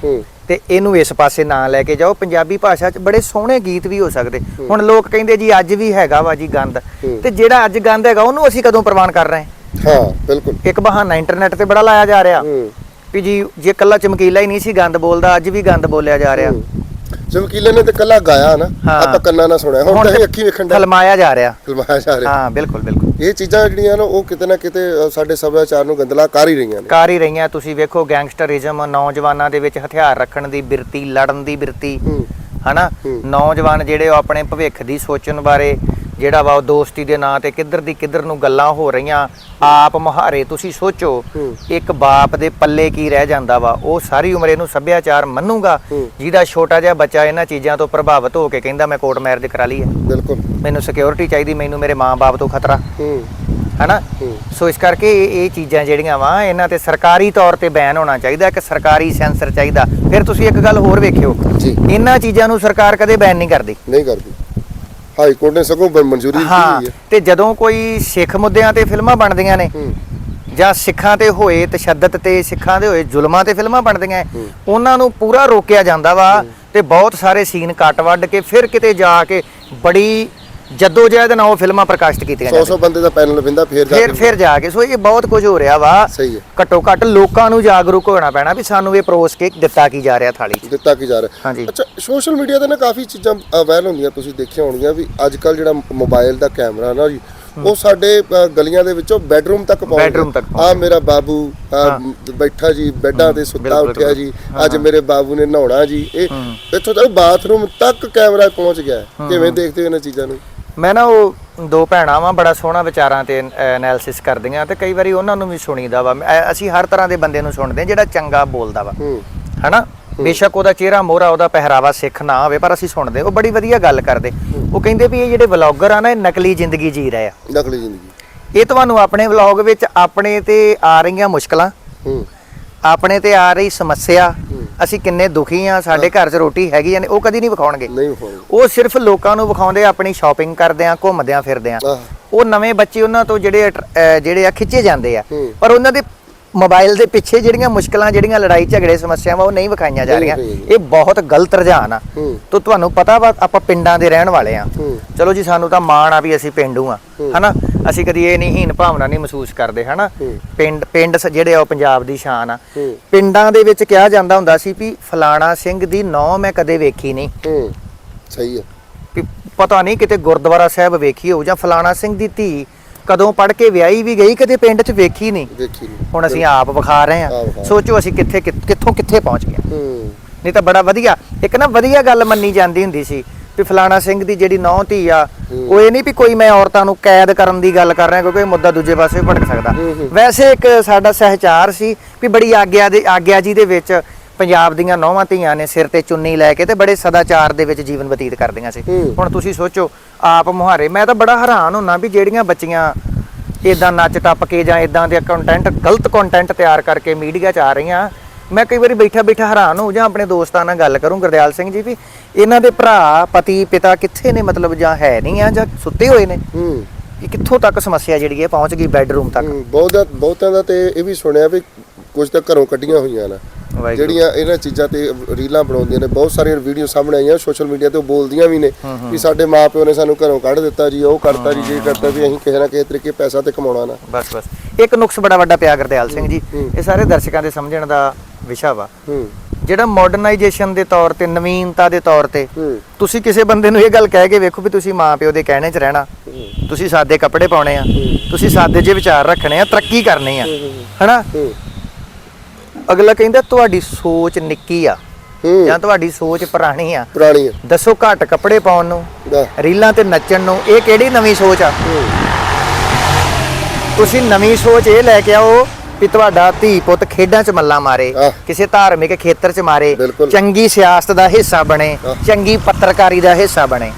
ਤੇ ਇਹਨੂੰ ਇਸ ਪਾਸੇ ਨਾ ਲੈ ਕੇ ਜਾਓ। ਪੰਜਾਬੀ ਭਾਸ਼ਾ 'ਚ ਬੜੇ ਸੋਹਣੇ ਗੀਤ ਵੀ ਹੋ ਸਕਦੇ। ਹੁਣ ਲੋਕ ਕਹਿੰਦੇ ਜੀ ਅੱਜ ਵੀ ਹੈਗਾ ਵਾ ਜੀ ਗੰਦ। ਤੇ ਜਿਹੜਾ ਅੱਜ ਗੰਦ ਹੈਗਾ ਉਹਨੂੰ ਅਸੀਂ ਕਦੋਂ ਪ੍ਰਵਾਨ ਕਰ ਰਹੇ? ਹਾਂ ਹਾਂ ਬਿਲਕੁਲ। ਇੱਕ ਬਹਾਨਾ ਇੰਟਰਨੈਟ ਤੇ ਬੜਾ ਲਾਇਆ ਜਾ ਰਿਹਾ। ਵੀ ਜੀ ਜੇ ਕੱਲਾ ਚਮਕੀਲਾ ਹੀ ਨਹੀਂ ਸੀ ਗੰਦ ਬੋਲਦਾ ਅੱਜ ਵੀ ਗੰਦ ਬੋਲਿਆ ਜਾ ਰਿਹਾ। ਚਮਕੀਲੇ ਨੇ ਤੇ ਕੱਲਾ ਗਾਇਆ ਨਾ। ਆਪਾਂ ਕੰਨਾਂ ਨਾਲ ਸੁਣਿਆ। ਹੁਣ ਤਾਂ ਅੱਖੀ ਵੇਖਣ ਦਾ ਫਲਮਾਇਆ ਜਾ ਰਿਹਾ। ਫਿਲਮਾਇਆ ਜਾ ਰਿਹਾ। ਹਾਂ ਬਿਲਕੁਲ ਬਿਲਕੁਲ। ਇਹ ਚੀਜ਼ਾਂ ਜਿਹੜੀਆਂ ਨੇ ਉਹ ਕਿਤੇ ਨਾ ਕਿਤੇ ਸਾਡੇ ਸੱਭਿਆਚਾਰ ਨੂੰ ਗੰਦਲਾ ਕਰ ਹੀ ਰਹੀਆਂ ਨੇ। ਕਰ ਹੀ ਰਹੀਆਂ। ਤੁਸੀਂ ਵੇਖੋ ਗੈਂਗਸਟਰਿਜ਼ਮ ਨੌਜਵਾਨਾਂ ਦੇ ਵਿੱਚ ਹਥਿਆਰ ਰੱਖਣ ਦੀ ਬਿਰਤੀ ਲੜਨ ਦੀ ਬਿਰਤੀ। ਹਨਾ। ਨੌਜਵਾਨ ਜਿਹੜੇ ਆਪਣੇ ਭਵਿੱਖ ਦੀ ਸੋਚਣ ਬਾਰੇ ਜਿਹੜਾ ਵਾ ਉਹ ਦੋਸਤੀ ਦੇ ਨਾਂ ਤੇ ਕਿੱਧਰ ਦੀ ਕਿੱਧਰ ਨੂੰ ਗੱਲਾਂ ਹੋ ਰਹੀਆਂ ਆਪ ਮੁਹਾਰੇ ਤੁਸੀਂ ਸੋਚੋ। ਇੱਕ ਬਾਪ ਦੇ ਪੱਲੇ ਕੀ ਰਹਿ ਜਾਂਦਾ ਵਾ ਉਹ ਸਾਰੀ ਉਮਰ ਇਹਨੂੰ ਸੱਭਿਆਚਾਰ ਮੰਨੂਗਾ। ਜਿਹਦਾ ਛੋਟਾ ਜਿਹਾ ਬੱਚਾ ਇਹਨਾਂ ਚੀਜ਼ਾਂ ਤੋਂ ਪ੍ਰਭਾਵਿਤ ਹੋ ਕੇ ਕਹਿੰਦਾ ਮੈਂ ਕੋਰਟ ਮੈਰਿਜ ਕਰਾ ਲਈ ਹੈ। ਬਿਲਕੁਲ। ਮੈਨੂੰ ਸਿਕਿਉਰਿਟੀ ਚਾਹੀਦੀ ਮੈਨੂੰ ਮੇਰੇ ਮਾਂ-ਬਾਪ ਤੋਂ ਖਤਰਾ। ਹਨਾ? ਸੋ ਇਸ ਕਰਕੇ ਇਹ ਇਹ ਚੀਜ਼ਾਂ ਜਿਹੜੀਆਂ ਵਾ ਇਹਨਾਂ ਤੇ ਸਰਕਾਰੀ ਤੌਰ ਤੇ ਬੈਨ ਹੋਣਾ ਚਾਹੀਦਾ ਇੱਕ ਸਰਕਾਰੀ ਸੈਂਸਰ ਚਾਹੀਦਾ। ਫਿਰ ਤੁਸੀਂ ਇੱਕ ਗੱਲ ਹੋਰ ਵੇਖਿਓ। ਜੀ। ਇਹਨਾਂ ਚੀਜ਼ਾਂ ਨੂੰ ਸਰਕਾਰ ਕਦੇ ਬੈਨ ਨਹੀਂ ਕਰਦੀ। ਨਹੀਂ ਕਰਦੀ। ਹਾਈ ਕੋਰਟ ਨੇ ਸਗੋਂ ਮਨਜ਼ੂਰੀ ਦਿੱਤੀ ਹਾਂ ਹੋਈ ਹੈ। ਤੇ ਜਦੋਂ ਕੋਈ ਸਿੱਖ ਮੁੱਦਿਆਂ ਤੇ ਫਿਲਮਾਂ ਬਣਦੀਆਂ ਨੇ ਹੂੰ। ਜਾਂ ਸਿੱਖਾਂ ਤੇ ਹੋਏ ਤਸ਼ੱਦਦ ਤੇ ਸਿੱਖਾਂ ਦੇ ਹੋਏ ਜ਼ੁਲਮਾਂ ਤੇ ਫਿਲਮਾਂ ਬਣਦੀਆਂ ਹੂੰ। ਉਹਨਾਂ ਨੂੰ ਪੂਰਾ ਰੋਕਿਆ ਜਾਂਦਾ ਵਾ ਤੇ ਬਹੁਤ ਸਾਰੇ ਸੀਨ ਕੱਟ ਵੱਢ ਕੇ ਫਿਰ ਕਿਤੇ ਜਾ ਕੇ ਬੜੀ ਜੱਦੋ ਜਹਿਦ ਨਾਲ ਉਹ ਫਿਲਮਾਂ ਪ੍ਰਕਾਸ਼ਿਤ ਕੀਤੀਆਂ 100 ਜਾਂਦੀਆਂ। 100 ਬੰਦੇ ਦਾ ਪੈਨਲ ਬਿੰਦਾ ਫੇਰ ਜਾ ਫਿਰ ਕੇ ਫਿਰ ਜਾ ਕੇ। ਸੋ ਇਹ ਬਹੁਤ ਕੁਝ ਹੋ ਰਿਹਾ ਵਾ। ਸਹੀ ਹੈ। ਘੱਟੋ ਘੱਟ ਲੋਕਾਂ ਨੂੰ ਜਾਗਰੂਕ ਹੋਣਾ ਪੈਣਾ ਵੀ ਸਾਨੂੰ ਇਹ ਪਰੋਸ ਕੇ ਦਿੱਤਾ ਕੀ ਜਾ ਰਿਹਾ ਥਾਲੀ 'ਚ। ਦਿੱਤਾ ਕੀ ਜਾ ਰਿਹਾ। ਹਾਂਜੀ। ਅੱਛਾ ਸੋਸ਼ਲ ਮੀਡੀਆ ਤੇ ਨਾ ਕਾਫੀ ਚੀਜ਼ਾਂ ਵਾਇਰਲ ਹੁੰਦੀਆਂ ਤੁਸੀਂ ਦੇਖਿਆ ਹੋਣਗੀਆਂ ਵੀ ਅੱਜ ਕੱਲ ਜਿਹੜਾ ਮੋਬਾਈਲ ਦਾ ਕੈਮਰਾ ਨਾ ਜੀ ਉਹ ਸਾਡੇ ਗਲੀਆਂ ਦੇ ਵਿੱਚੋਂ ਬੈਡਰੂਮ ਤੱਕ ਪਹੁੰਚ ਆ ਮੇਰਾ ਬਾਬੂ ਬੈਠਾ ਜੀ ਬੈੱਡਾਂ ਤੇ ਸੁੱਤਾ ਉੱਠਿਆ ਜੀ ਅੱਜ ਮੇਰੇ ਬਾਬੂ ਨੇ ਨਹਾਉਣਾ ਜੀ ਇਹ ਇੱਥੋਂ ਤੱਕ ਬਾਥਰੂਮ ਤੱਕ ਕੈਮਰਾ ਪਹੁੰਚ ਗਿਆ। ਕਿਵੇਂ ਦੇਖਦੇ ਹੋ ਇਹਨਾਂ ਚੀਜ਼ਾਂ ਨੂੰ? ਮੈਂ ਨਾ ਉਹ ਦੋ ਭੈਣਾਂ ਵਾਂ ਬੜਾ ਸੋਹਣਾ ਵਿਚਾਰਾਂ ਤੇ ਐਨਾਲਿਸਿਸ ਕਰਦੀਆਂ ਤੇ ਕਈ ਵਾਰੀ ਉਹਨਾਂ ਨੂੰ ਵੀ ਸੁਣੀਦਾ ਵਾ। ਅਸੀਂ ਹਰ ਤਰ੍ਹਾਂ ਦੇ ਬੰਦੇ ਨੂੰ ਸੁਣਦੇ ਹਾਂ ਜਿਹੜਾ ਚੰਗਾ ਬੋਲਦਾ ਵਾ। ਹਨਾ? ਬੇਸ਼ੱਕ ਉਹਦਾ ਚਿਹਰਾ ਮੋਹਰਾ ਉਹਦਾ ਪਹਿਰਾਵਾ ਸਿੱਖ ਨਾ ਹੋਵੇ ਪਰ ਅਸੀਂ ਸੁਣਦੇ ਉਹ ਬੜੀ ਵਧੀਆ ਗੱਲ ਕਰਦੇ। ਉਹ ਕਹਿੰਦੇ ਵੀ ਇਹ ਜਿਹੜੇ ਵਲੌਗਰ ਆ ਨਾ ਇਹ ਨਕਲੀ ਜ਼ਿੰਦਗੀ ਜੀ ਰਹੇ ਆ। ਨਕਲੀ ਜ਼ਿੰਦਗੀ। ਇਹ ਤੁਹਾਨੂੰ ਆਪਣੇ ਵਲੌਗ ਵਿੱਚ ਆਪਣੇ ਤੇ ਆ ਰਹੀਆਂ ਮੁਸ਼ਕਲਾਂ ਆਪਣੇ ਤੇ ਆ ਰਹੀ ਸਮੱਸਿਆ ਅਸੀਂ ਕਿੰਨੇ ਦੁਖੀ ਆ ਸਾਡੇ ਘਰ 'ਚ ਰੋਟੀ ਹੈਗੀ ਆ ਨੇ ਉਹ ਕਦੀ ਨਹੀਂ ਵਿਖਾਉਣਗੇ। ਨਹੀਂ ਉਹ ਸਿਰਫ ਲੋਕਾਂ ਨੂੰ ਵਿਖਾਉਂਦੇ ਆ ਆਪਣੀ ਸ਼ਾਪਿੰਗ ਕਰਦੇ ਆ ਘੁੰਮਦੇ ਆ ਫਿਰਦੇ ਆ। ਉਹ ਨਵੇਂ ਬੱਚੇ ਉਹਨਾਂ ਤੋਂ ਜਿਹੜੇ ਜਿਹੜੇ ਆ ਖਿੱਚੇ ਜਾਂਦੇ ਆ। ਪਰ ਉਹਨਾਂ ਦੇ ਮੋਬਾਈਲ ਦੇ ਪਿੱਛੇ ਜਿਹੜੀਆਂ ਮੁਸ਼ਕਲਾਂ ਜਿਹੜੀਆਂ ਲੜਾਈ ਝਗੜੇ ਸਮੱਸਿਆਵਾਂ ਉਹ ਨਹੀਂ ਵਿਖਾਈਆਂ ਜਾ ਰਹੀਆਂ। ਇਹ ਬਹੁਤ ਗਲਤ ਰੁਝਾਨ ਆ। ਹੂੰ। ਤੋ ਤੁਹਾਨੂੰ ਪਤਾ ਵਾ ਆਪਾਂ ਪਿੰਡਾਂ ਦੇ ਰਹਿਣ ਵਾਲੇ ਆ। ਹੂੰ। ਚਲੋ ਜੀ ਸਾਨੂੰ ਤਾਂ ਮਾਣ ਆ ਵੀ ਅਸੀਂ ਪਿੰਡੂ ਆ। ਹਨਾ? ਅਸੀਂ ਕਦੀ ਇਹ ਨਹੀਂ ਹੀਨ ਭਾਵਨਾ ਨਹੀਂ ਮਹਿਸੂਸ ਕਰਦੇ ਹਨਾ? ਹੂੰ। ਪਿੰਡ ਪਿੰਡ ਜਿਹੜੇ ਆ ਉਹ ਪੰਜਾਬ ਦੀ ਸ਼ਾਨ ਆ। ਹੂੰ। ਪਿੰਡਾਂ ਦੇ ਵਿੱਚ ਕਿਹਾ ਜਾਂਦਾ ਹੁੰਦਾ ਸੀ ਵੀ ਫਲਾਣਾ ਸਿੰਘ ਦੀ ਨੌ ਮੈਂ ਕਦੇ ਵੇਖੀ ਨਹੀਂ। ਹੂੰ। ਸਹੀ ਹੈ ਵੀ ਪਤਾ ਨਹੀਂ ਕਿਤੇ ਗੁਰਦੁਆਰਾ ਸਾਹਿਬ ਵੇਖੀ ਹੋਊ ਜਾਂ ਫਲਾਣਾ ਸਿੰਘ ਦੀ ਧੀ ਕਦੋਂ ਪੜ ਕੇ ਵਿਆਹੀ ਵੀ ਗਈ ਕਦੇ ਪਿੰਡ 'ਚ ਵੇਖੀ ਨਹੀਂ। ਦੇਖੀ ਨਹੀਂ। ਹੁਣ ਅਸੀਂ ਆਪ ਵਿਖਾ ਰਹੇ ਆਪ ਹਾਂ। ਸੋਚੋ ਅਸੀਂ ਕਿੱਥੇ ਕਿੱਥੋਂ ਕਿੱਥੇ ਪਹੁੰਚ ਗਏ। ਹੂੰ। ਨਹੀਂ ਤਾਂ ਬੜਾ ਵਧੀਆ ਇੱਕ ਨਾ ਵਧੀਆ ਗੱਲ ਮੰਨੀ ਜਾਂਦੀ ਹੁੰਦੀ ਸੀ ਵੀ ਫਲਾਣਾ ਸਿੰਘ ਦੀ ਜਿਹੜੀ ਨੌ ਧੀ ਆ ਉਹ ਇਹ ਨਹੀਂ ਵੀ ਕੋਈ ਮੈਂ ਔਰਤਾਂ ਨੂੰ ਕੈਦ ਕਰਨ ਦੀ ਗੱਲ ਕਰ ਰਿਹਾ ਕਿਉਂਕਿ ਇਹ ਮੁੱਦਾ ਦੂਜੇ ਪਾਸੇ ਵੀ ਭਟਕ ਸਕਦਾ। ਹੂੰ, ਹੂੰ। ਵੈਸੇ ਇੱਕ ਸਾਡਾ ਸਹਿਚਾਰ ਸੀ ਵੀ ਬੜੀ ਆਗਿਆ ਦੇ ਆਗਿਆ ਜੀ ਦੇ ਵਿੱਚ ਪੰਜਾਬ ਦੀਆਂ ਨੌਵਾਂ ਧੀਆਂ ਨੇ ਸਿਰ ਤੇ ਚੁੰਨੀ ਲੈ ਕੇ ਤੇ ਬੜੇ ਸਦਾਚਾਰ ਦੇ ਵਿੱਚ ਜੀਵਨ ਬਤੀਤ ਕਰਦੀਆਂ ਸੀ। ਹੁਣ ਤੁਸੀਂ ਸੋਚੋ ਆਪ ਮੁਹਾਰੇ ਮੈਂ ਤਾਂ ਬੜਾ ਹੈਰਾਨ ਹੁੰਨਾ ਵੀ ਜਿਹੜੀਆਂ ਬੱਚੀਆਂ ਇਦਾਂ ਨੱਚ ਟੱਪ ਕੇ ਜਾਂ ਇਦਾਂ ਦੇ ਕੰਟੈਂਟ ਗਲਤ ਕੰਟੈਂਟ ਤਿਆਰ ਕਰਕੇ ਮੀਡੀਆ 'ਚ ਆ ਰਹੀਆਂ ਮੈਂ ਕਈ ਵਾਰੀ ਬੈਠਾ ਬੈਠਾ ਹੈਰਾਨ ਹੋ ਜਾਂ ਆਪਣੇ ਦੋਸਤਾਂ ਨਾਲ ਗੱਲ ਕਰੂੰ ਗੁਰਦਿਆਲ ਸਿੰਘ ਜੀ ਵੀ ਇਹਨਾਂ ਦੇ ਭਰਾ ਪਤੀ ਪਿਤਾ ਕਿੱਥੇ ਨੇ ਮਤਲਬ ਜਾਂ ਹੈ ਨਹੀਂ ਆ ਜਾਂ ਸੁੱਤੇ ਹੋਏ ਨੇ ਕਿ ਕਿੱਥੋਂ ਤੱਕ ਸਮੱਸਿਆ ਜਿਹੜੀ ਹੈ ਪਹੁੰਚ ਗਈ ਬੈੱਡਰੂਮ ਤੱਕ ਬਹੁਤਾਂ ਬਹੁਤਾਂ ਦਾ ਤੇ ਇਹ ਵੀ ਸੁਣਿਆ ਵੀ ਕੁਝ ਤਾਂ ਘਰੋਂ ਕੱਢੀਆਂ ਹੋਈਆਂ ਨੇ। ਜਿਹੜੀਆਂ ਇਹਨਾਂ ਚੀਜ਼ਾਂ ਤੇ ਰੀਲਾਂ ਬਣਾਉਂਦੀਆਂ ਨੇ ਬਹੁਤ ਸਾਰੀਆਂ ਵੀਡੀਓ ਸਾਹਮਣੇ ਆਈਆਂ ਸੋਸ਼ਲ ਮੀਡੀਆ ਤੇ ਉਹ ਬੋਲਦੀਆਂ ਵੀ ਨੇ ਕਿ ਸਾਡੇ ਮਾਪਿਓ ਨੇ ਸਾਨੂੰ ਘਰੋਂ ਕੱਢ ਦਿੱਤਾ ਜੀ ਉਹ ਕਰਤਾ ਜੀ ਜੇ ਕਰਤਾ ਵੀ ਅਸੀਂ ਕਿਸੇ ਨਾ ਕਿਸੇ ਤਰੀਕੇ ਪੈਸਾ ਤੇ ਕਮਾਉਣਾ ਨਾ। ਬਸ ਬਸ। ਇੱਕ ਨੁਕਸ ਬੜਾ ਵੱਡਾ ਪਿਆ ਗੁਰਦਿਆਲ ਸਿੰਘ ਜੀ। ਇਹ ਸਾਰੇ ਦਰਸ਼ਕਾਂ ਦੇ ਸਮਝਣ ਦਾ ਵਿਸ਼ਾ ਵਾ। ਜਿਹੜਾ ਮਾਡਰਨਾਈਜੇਸ਼ਨ ਦੇ ਤੌਰ ਤੇ ਨਵੀਨਤਾ ਦੇ ਤੌਰ ਤੇ ਤੁਸੀਂ ਕਿਸੇ ਬੰਦੇ ਨੂੰ ਇਹ ਗੱਲ ਕਹਿ ਕੇ ਵੇਖੋ ਵੀ ਤੁਸੀਂ ਮਾਂ ਪਿਓ ਦੇ ਕਹਿਣੇ 'ਚ ਰਹਿਣਾ। ਤੁਸੀਂ ਸਾਦੇ ਕੱਪੜੇ ਪਾਉਣੇ ਆ ਤੁਸੀਂ ਸਾਦੇ ਜਿਹੇ ਵਿਚਾਰ ਰੱਖਣੇ ਆ ਤਰੱਕੀ ਕਰਨੀ ਆ। ਹਨਾ? ਅਗਲਾ ਕਹਿੰਦਾ ਤੁਹਾਡੀ ਸੋਚ ਨਿੱਕੀ ਆ ਜਾਂ ਤੁਹਾਡੀ ਸੋਚ ਪੁਰਾਣੀ ਆ? ਪੁਰਾਣੀ ਹੈ ਦੱਸੋ ਘੱਟ ਕੱਪੜੇ ਪਾਉਣ ਨੂੰ ਰੀਲਾਂ ਤੇ ਨੱਚਣ ਨੂੰ ਇਹ ਕਿਹੜੀ ਨਵੀਂ ਸੋਚ ਆ? ਤੁਸੀਂ ਨਵੀਂ ਸੋਚ ਇਹ ਲੈ ਕੇ ਆਓ ਵੀ ਤੁਹਾਡਾ ਧੀ ਪੁੱਤ ਖੇਡਾਂ 'ਚ ਮੱਲਾ ਮਾਰੇ। ਕਿਸੇ ਧਾਰਮਿਕ ਖੇਤਰ 'ਚ ਮਾਰੇ। ਚੰਗੀ ਸਿਆਸਤ ਦਾ ਹਿੱਸਾ ਬਣੇ। ਚੰਗੀ ਪੱਤਰਕਾਰੀ ਦਾ ਹਿੱਸਾ ਬਣੇ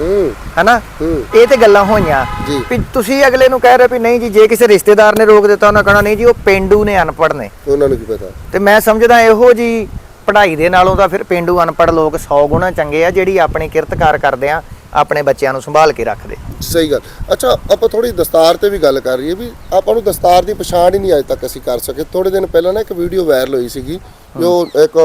ਹਨਾ ਇਹ ਤੇ ਗੱਲਾਂ ਹੋਈਆਂ। ਵੀ ਤੁਸੀਂ ਅਗਲੇ ਨੂੰ ਕਹਿ ਰਹੇ ਵੀ ਨਹੀਂ ਜੀ ਜੇ ਕਿਸੇ ਰਿਸ਼ਤੇਦਾਰ ਨੇ ਰੋਕ ਦਿੱਤਾ ਉਹਨਾਂ ਕਹਣਾ ਨਹੀਂ ਜੀ ਉਹ ਪਿੰਡੂ ਨੇ ਅਨਪੜ੍ਹ ਨੇ ਉਹਨਾਂ ਨੂੰ ਕੀ ਪਤਾ ਤੇ ਮੈਂ ਸਮਝਦਾ ਇਹੋ ਜੀ ਪੜ੍ਹਾਈ ਦੇ ਨਾਲੋਂ ਤਾਂ ਫਿਰ ਪਿੰਡੂ ਅਨਪੜ੍ਹ ਲੋਕ 100 ਗੁਣਾ ਚੰਗੇ ਆ ਜਿਹੜੀ ਆਪਣੀ ਕਿਰਤਕਾਰ ਕਰਦੇ ਆ ਆਪਣੇ ਬੱਚਿਆਂ ਨੂੰ ਸੰਭਾਲ ਕੇ ਰੱਖਦੇ। ਸਹੀ ਗੱਲ। ਅੱਛਾ, ਆਪਾਂ ਥੋੜੀ ਦਸਤਾਰ ਤੇ ਵੀ ਗੱਲ ਕਰ ਰਹੀਏ ਵੀ ਆਪਾਂ ਨੂੰ ਦਸਤਾਰ ਦੀ ਪਛਾਣ ਹੀ ਨਹੀਂ ਅਜੇ ਤੱਕ ਅਸੀਂ ਕਰ ਸਕੇ। ਥੋੜੇ ਦਿਨ ਪਹਿਲਾਂ ਨਾ ਇੱਕ ਵੀਡੀਓ ਵਾਇਰਲ ਹੋਈ ਸੀਗੀ। ਜੋ ਇੱਕ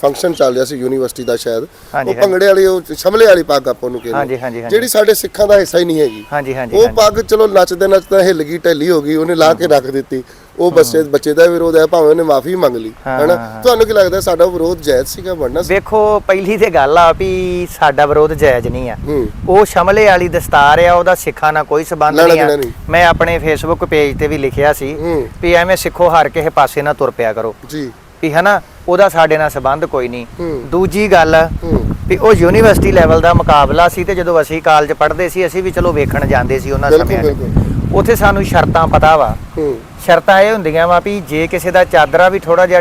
ਫੰਕਸ਼ਨ ਚੱਲ ਰਿਹਾ ਸੀ ਯੂਨੀਵਰਸਿਟੀ ਦਾ ਸ਼ਾਇਦ ਉਹ ਭੰਗੜੇ ਵਾਲੀ ਉਹ ਸ਼ਮਲੇ ਵਾਲੀ ਪੱਗ ਆਪਾਂ ਨੂੰ ਕਹਿੰਦੇ। ਜਿਹੜੀ ਸਾਡੇ ਸਿੱਖਾਂ ਦਾ ਹਿੱਸਾ ਹੀ ਨਹੀਂ ਹੈਗੀ। ਉਹ। ਪੱਗ ਚਲੋ ਨੱਚਦੇ ਨੱਚਦੇ ਹਿੱਲ ਗਈ ਢਿੱਲੀ ਹੋ ਗਈ ਉਹਨੇ ਲਾ ਕੇ ਰੱਖ ਦਿੱਤੀ। ਉਹ ਬੱਚੇ ਬੱਚੇ ਦਾ ਵਿਰੋਧ ਹੈ ਭਾਵੇਂ ਉਹਨੇ ਮਾਫੀ ਮੰਗ ਲਈ ਹੈਨਾ। ਤੁਹਾਨੂੰ ਕੀ ਲੱਗਦਾ ਸਾਡਾ ਵਿਰੋਧ ਜਾਇਜ਼ ਸੀਗਾ ਬਣਨਾ ਵੇਖੋ ਪਹਿਲੀ ਤੇ ਗੱਲ ਆ ਵੀ ਸਾਡਾ ਵਿਰੋਧ ਜਾਇਜ਼ ਨਹੀਂ ਆ। ਉਹ ਸ਼ਮਲੇ ਵਾਲੀ ਦਸਤਾਰ ਆ ਉਹਦਾ ਸਿੱਖਾਂ ਨਾਲ ਕੋਈ ਸਬੰਧ ਨਹੀਂ ਆ। ਮੈਂ ਆਪਣੇ ਫੇਸਬੁੱਕ ਪੇਜ ਤੇ ਵੀ ਲਿਖਿਆ ਸੀ ਵੀ ਐਵੇਂ ਸਿੱਖੋ ਹਰ ਕਿਸੇ ਪਾਸੇ ਨਾ ਤੁਰ ਪਿਆ ਕਰੋ। ਜੀ। ਵੀ ਹਨਾ ਉਹਦਾ ਸਾਡੇ ਨਾਲ ਸਬੰਧ ਕੋਈ ਨਹੀਂ। ਦੂਜੀ ਗੱਲ ਵੀ ਉਹ ਯੂਨੀਵਰਸਿਟੀ ਲੈਵਲ ਦਾ ਮੁਕਾਬਲਾ ਸੀ ਤੇ ਜਦੋਂ ਅਸੀਂ ਕਾਲਜ ਪੜ੍ਹਦੇ ਸੀ ਅਸੀਂ ਵੀ ਚਲੋ ਵੇਖਣ ਜਾਂਦੇ ਸੀ ਉਹਨਾਂ ਸਮਿਆਂ 'ਚ। ਉੱਥੇ ਸਾਨੂੰ ਸ਼ਰਤਾਂ ਪਤਾ ਵਾ। ਸ਼ਰਤਾਂ ਇਹ ਹੁੰਦੀਆਂ ਵਾ ਵੀ ਜੇ ਕਿਸੇ ਦਾ ਚਾਦਰਾ ਵੀ ਥੋੜਾ ਜਿਹਾ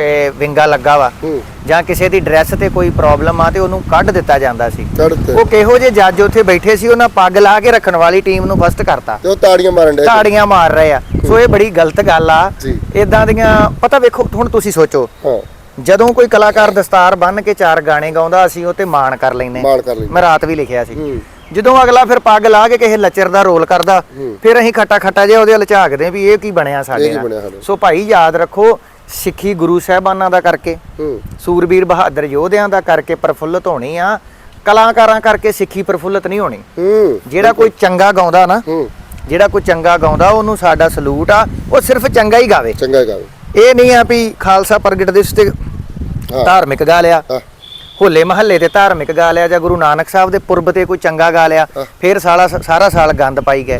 ਇਹ, ਵਿੰਗਾ ਲੱਗਾ ਵਾ। ਹੂੰ। ਜਾਂ ਕਿਸੇ ਦੀ ਡਰੈਸ ਤੇ ਕੋਈ ਪ੍ਰੋਬਲਮ ਆ ਤੇ ਉਹਨੂੰ ਕੱਢ ਦਿੱਤਾ ਜਾਂਦਾ ਸੀ। ਉਹ ਕਿਹੋ ਜਿਹੇ ਜੱਜ ਉੱਥੇ ਬੈਠੇ ਸੀ ਉਹਨਾਂ ਪੱਗ ਲਾ ਕੇ ਰੱਖਣ ਵਾਲੀ ਟੀਮ ਨੂੰ ਫਸਟ ਕਰਤਾ। ਤੇ ਉਹ ਤਾੜੀਆਂ ਮਾਰਨ ਡੇ ਤਾੜੀਆਂ ਮਾਰ ਰਹੇ ਆ। ਸੋ ਇਹ ਬੜੀ ਗਲਤ ਗੱਲ ਆ। ਜੀ। ਇਦਾਂ ਦੀਆਂ ਪਤਾ ਵੇਖੋ ਹੁਣ ਤੁਸੀਂ ਸੋਚੋ। ਹਾਂ। ਜਦੋਂ ਕੋਈ ਕਲਾਕਾਰ ਦਸਤਾਰ ਬੰਨ੍ਹ ਕੇ ਚਾਰ ਗਾਣੇ ਗਾਉਂਦਾ ਅਸੀਂ ਉਹ ਤੇ ਮਾਣ ਕਰ ਲੈਨੇ ਮਾਣ ਕਰ ਲਈ ਮੈਂ ਰਾਤ ਵੀ ਲਿਖਿਆ ਸੀ। ਹੂੰ। ਜਦੋਂ ਅਗਲਾ ਫਿਰ ਪੱਗ ਲਾ ਕੇ ਕਿਸੇ ਲੱਚਰ ਦਾ ਰੋਲ ਕਰਦਾ। ਫਿਰ ਅਸੀਂ ਖੱਟਾ ਖੱਟਾ ਜਿਹਾ ਉਹਦੇ ਵੱਲ ਝਾਕਦੇ ਵੀ ਇਹ ਕੀ ਬਣਿਆ ਸਾਡੇ ਕੀ ਨਾਲ। ਬਣਿਆ ਸਾਡੇ? ਸੋ ਭਾਈ ਯਾਦ ਰੱਖੋ ਸਿੱਖੀ ਗੁਰੂ ਸਾਹਿਬਾਨਾਂ ਦਾ ਕਰਕੇ ਹੂੰ। ਸੂਰਬੀਰ ਬਹਾਦਰ ਯੋਧਿਆਂ ਦਾ ਕਰਕੇ ਪ੍ਰਫੁੱਲਤ ਹੋਣੀ ਆ ਕਲਾਕਾਰਾਂ ਕਰਕੇ ਸਿੱਖੀ ਪ੍ਰਫੁੱਲਤ ਨਹੀਂ ਹੋਣੀ। ਹੂੰ ਜਿਹੜਾ ਕੋਈ ਚੰਗਾ ਗਾਉਂਦਾ ਨਾ ਹੂੰ। ਜਿਹੜਾ ਕੋਈ ਚੰਗਾ ਗਾਉਂਦਾ ਉਹਨੂੰ ਸਾਡਾ ਸਲੂਟ ਆ ਉਹ ਸਿਰਫ ਚੰਗਾ ਹੀ ਗਾਵੇ। ਚੰਗਾ ਗੱਲ ਇਹ ਨਹੀਂ ਆ ਵੀ ਖਾਲਸਾ ਪ੍ਰਗਟ ਦਿਵਸ ਤੇ ਹਾਂ। ਧਾਰਮਿਕ ਗਾ ਲਿਆ ਹੋਲੇ ਮਹੱਲੇ ਤੇ ਧਾਰਮਿਕ ਗਾ ਲਿਆ ਜਾਂ ਗੁਰੂ ਨਾਨਕ ਸਾਹਿਬ ਦੇ ਪੁਰਬ ਤੇ ਕੋਈ ਚੰਗਾ ਗਾ ਲਿਆ। ਫਿਰ ਸਾਲਾ ਸਾਰਾ ਸਾਲ ਗੰਦ ਪਾਈ ਗਏ।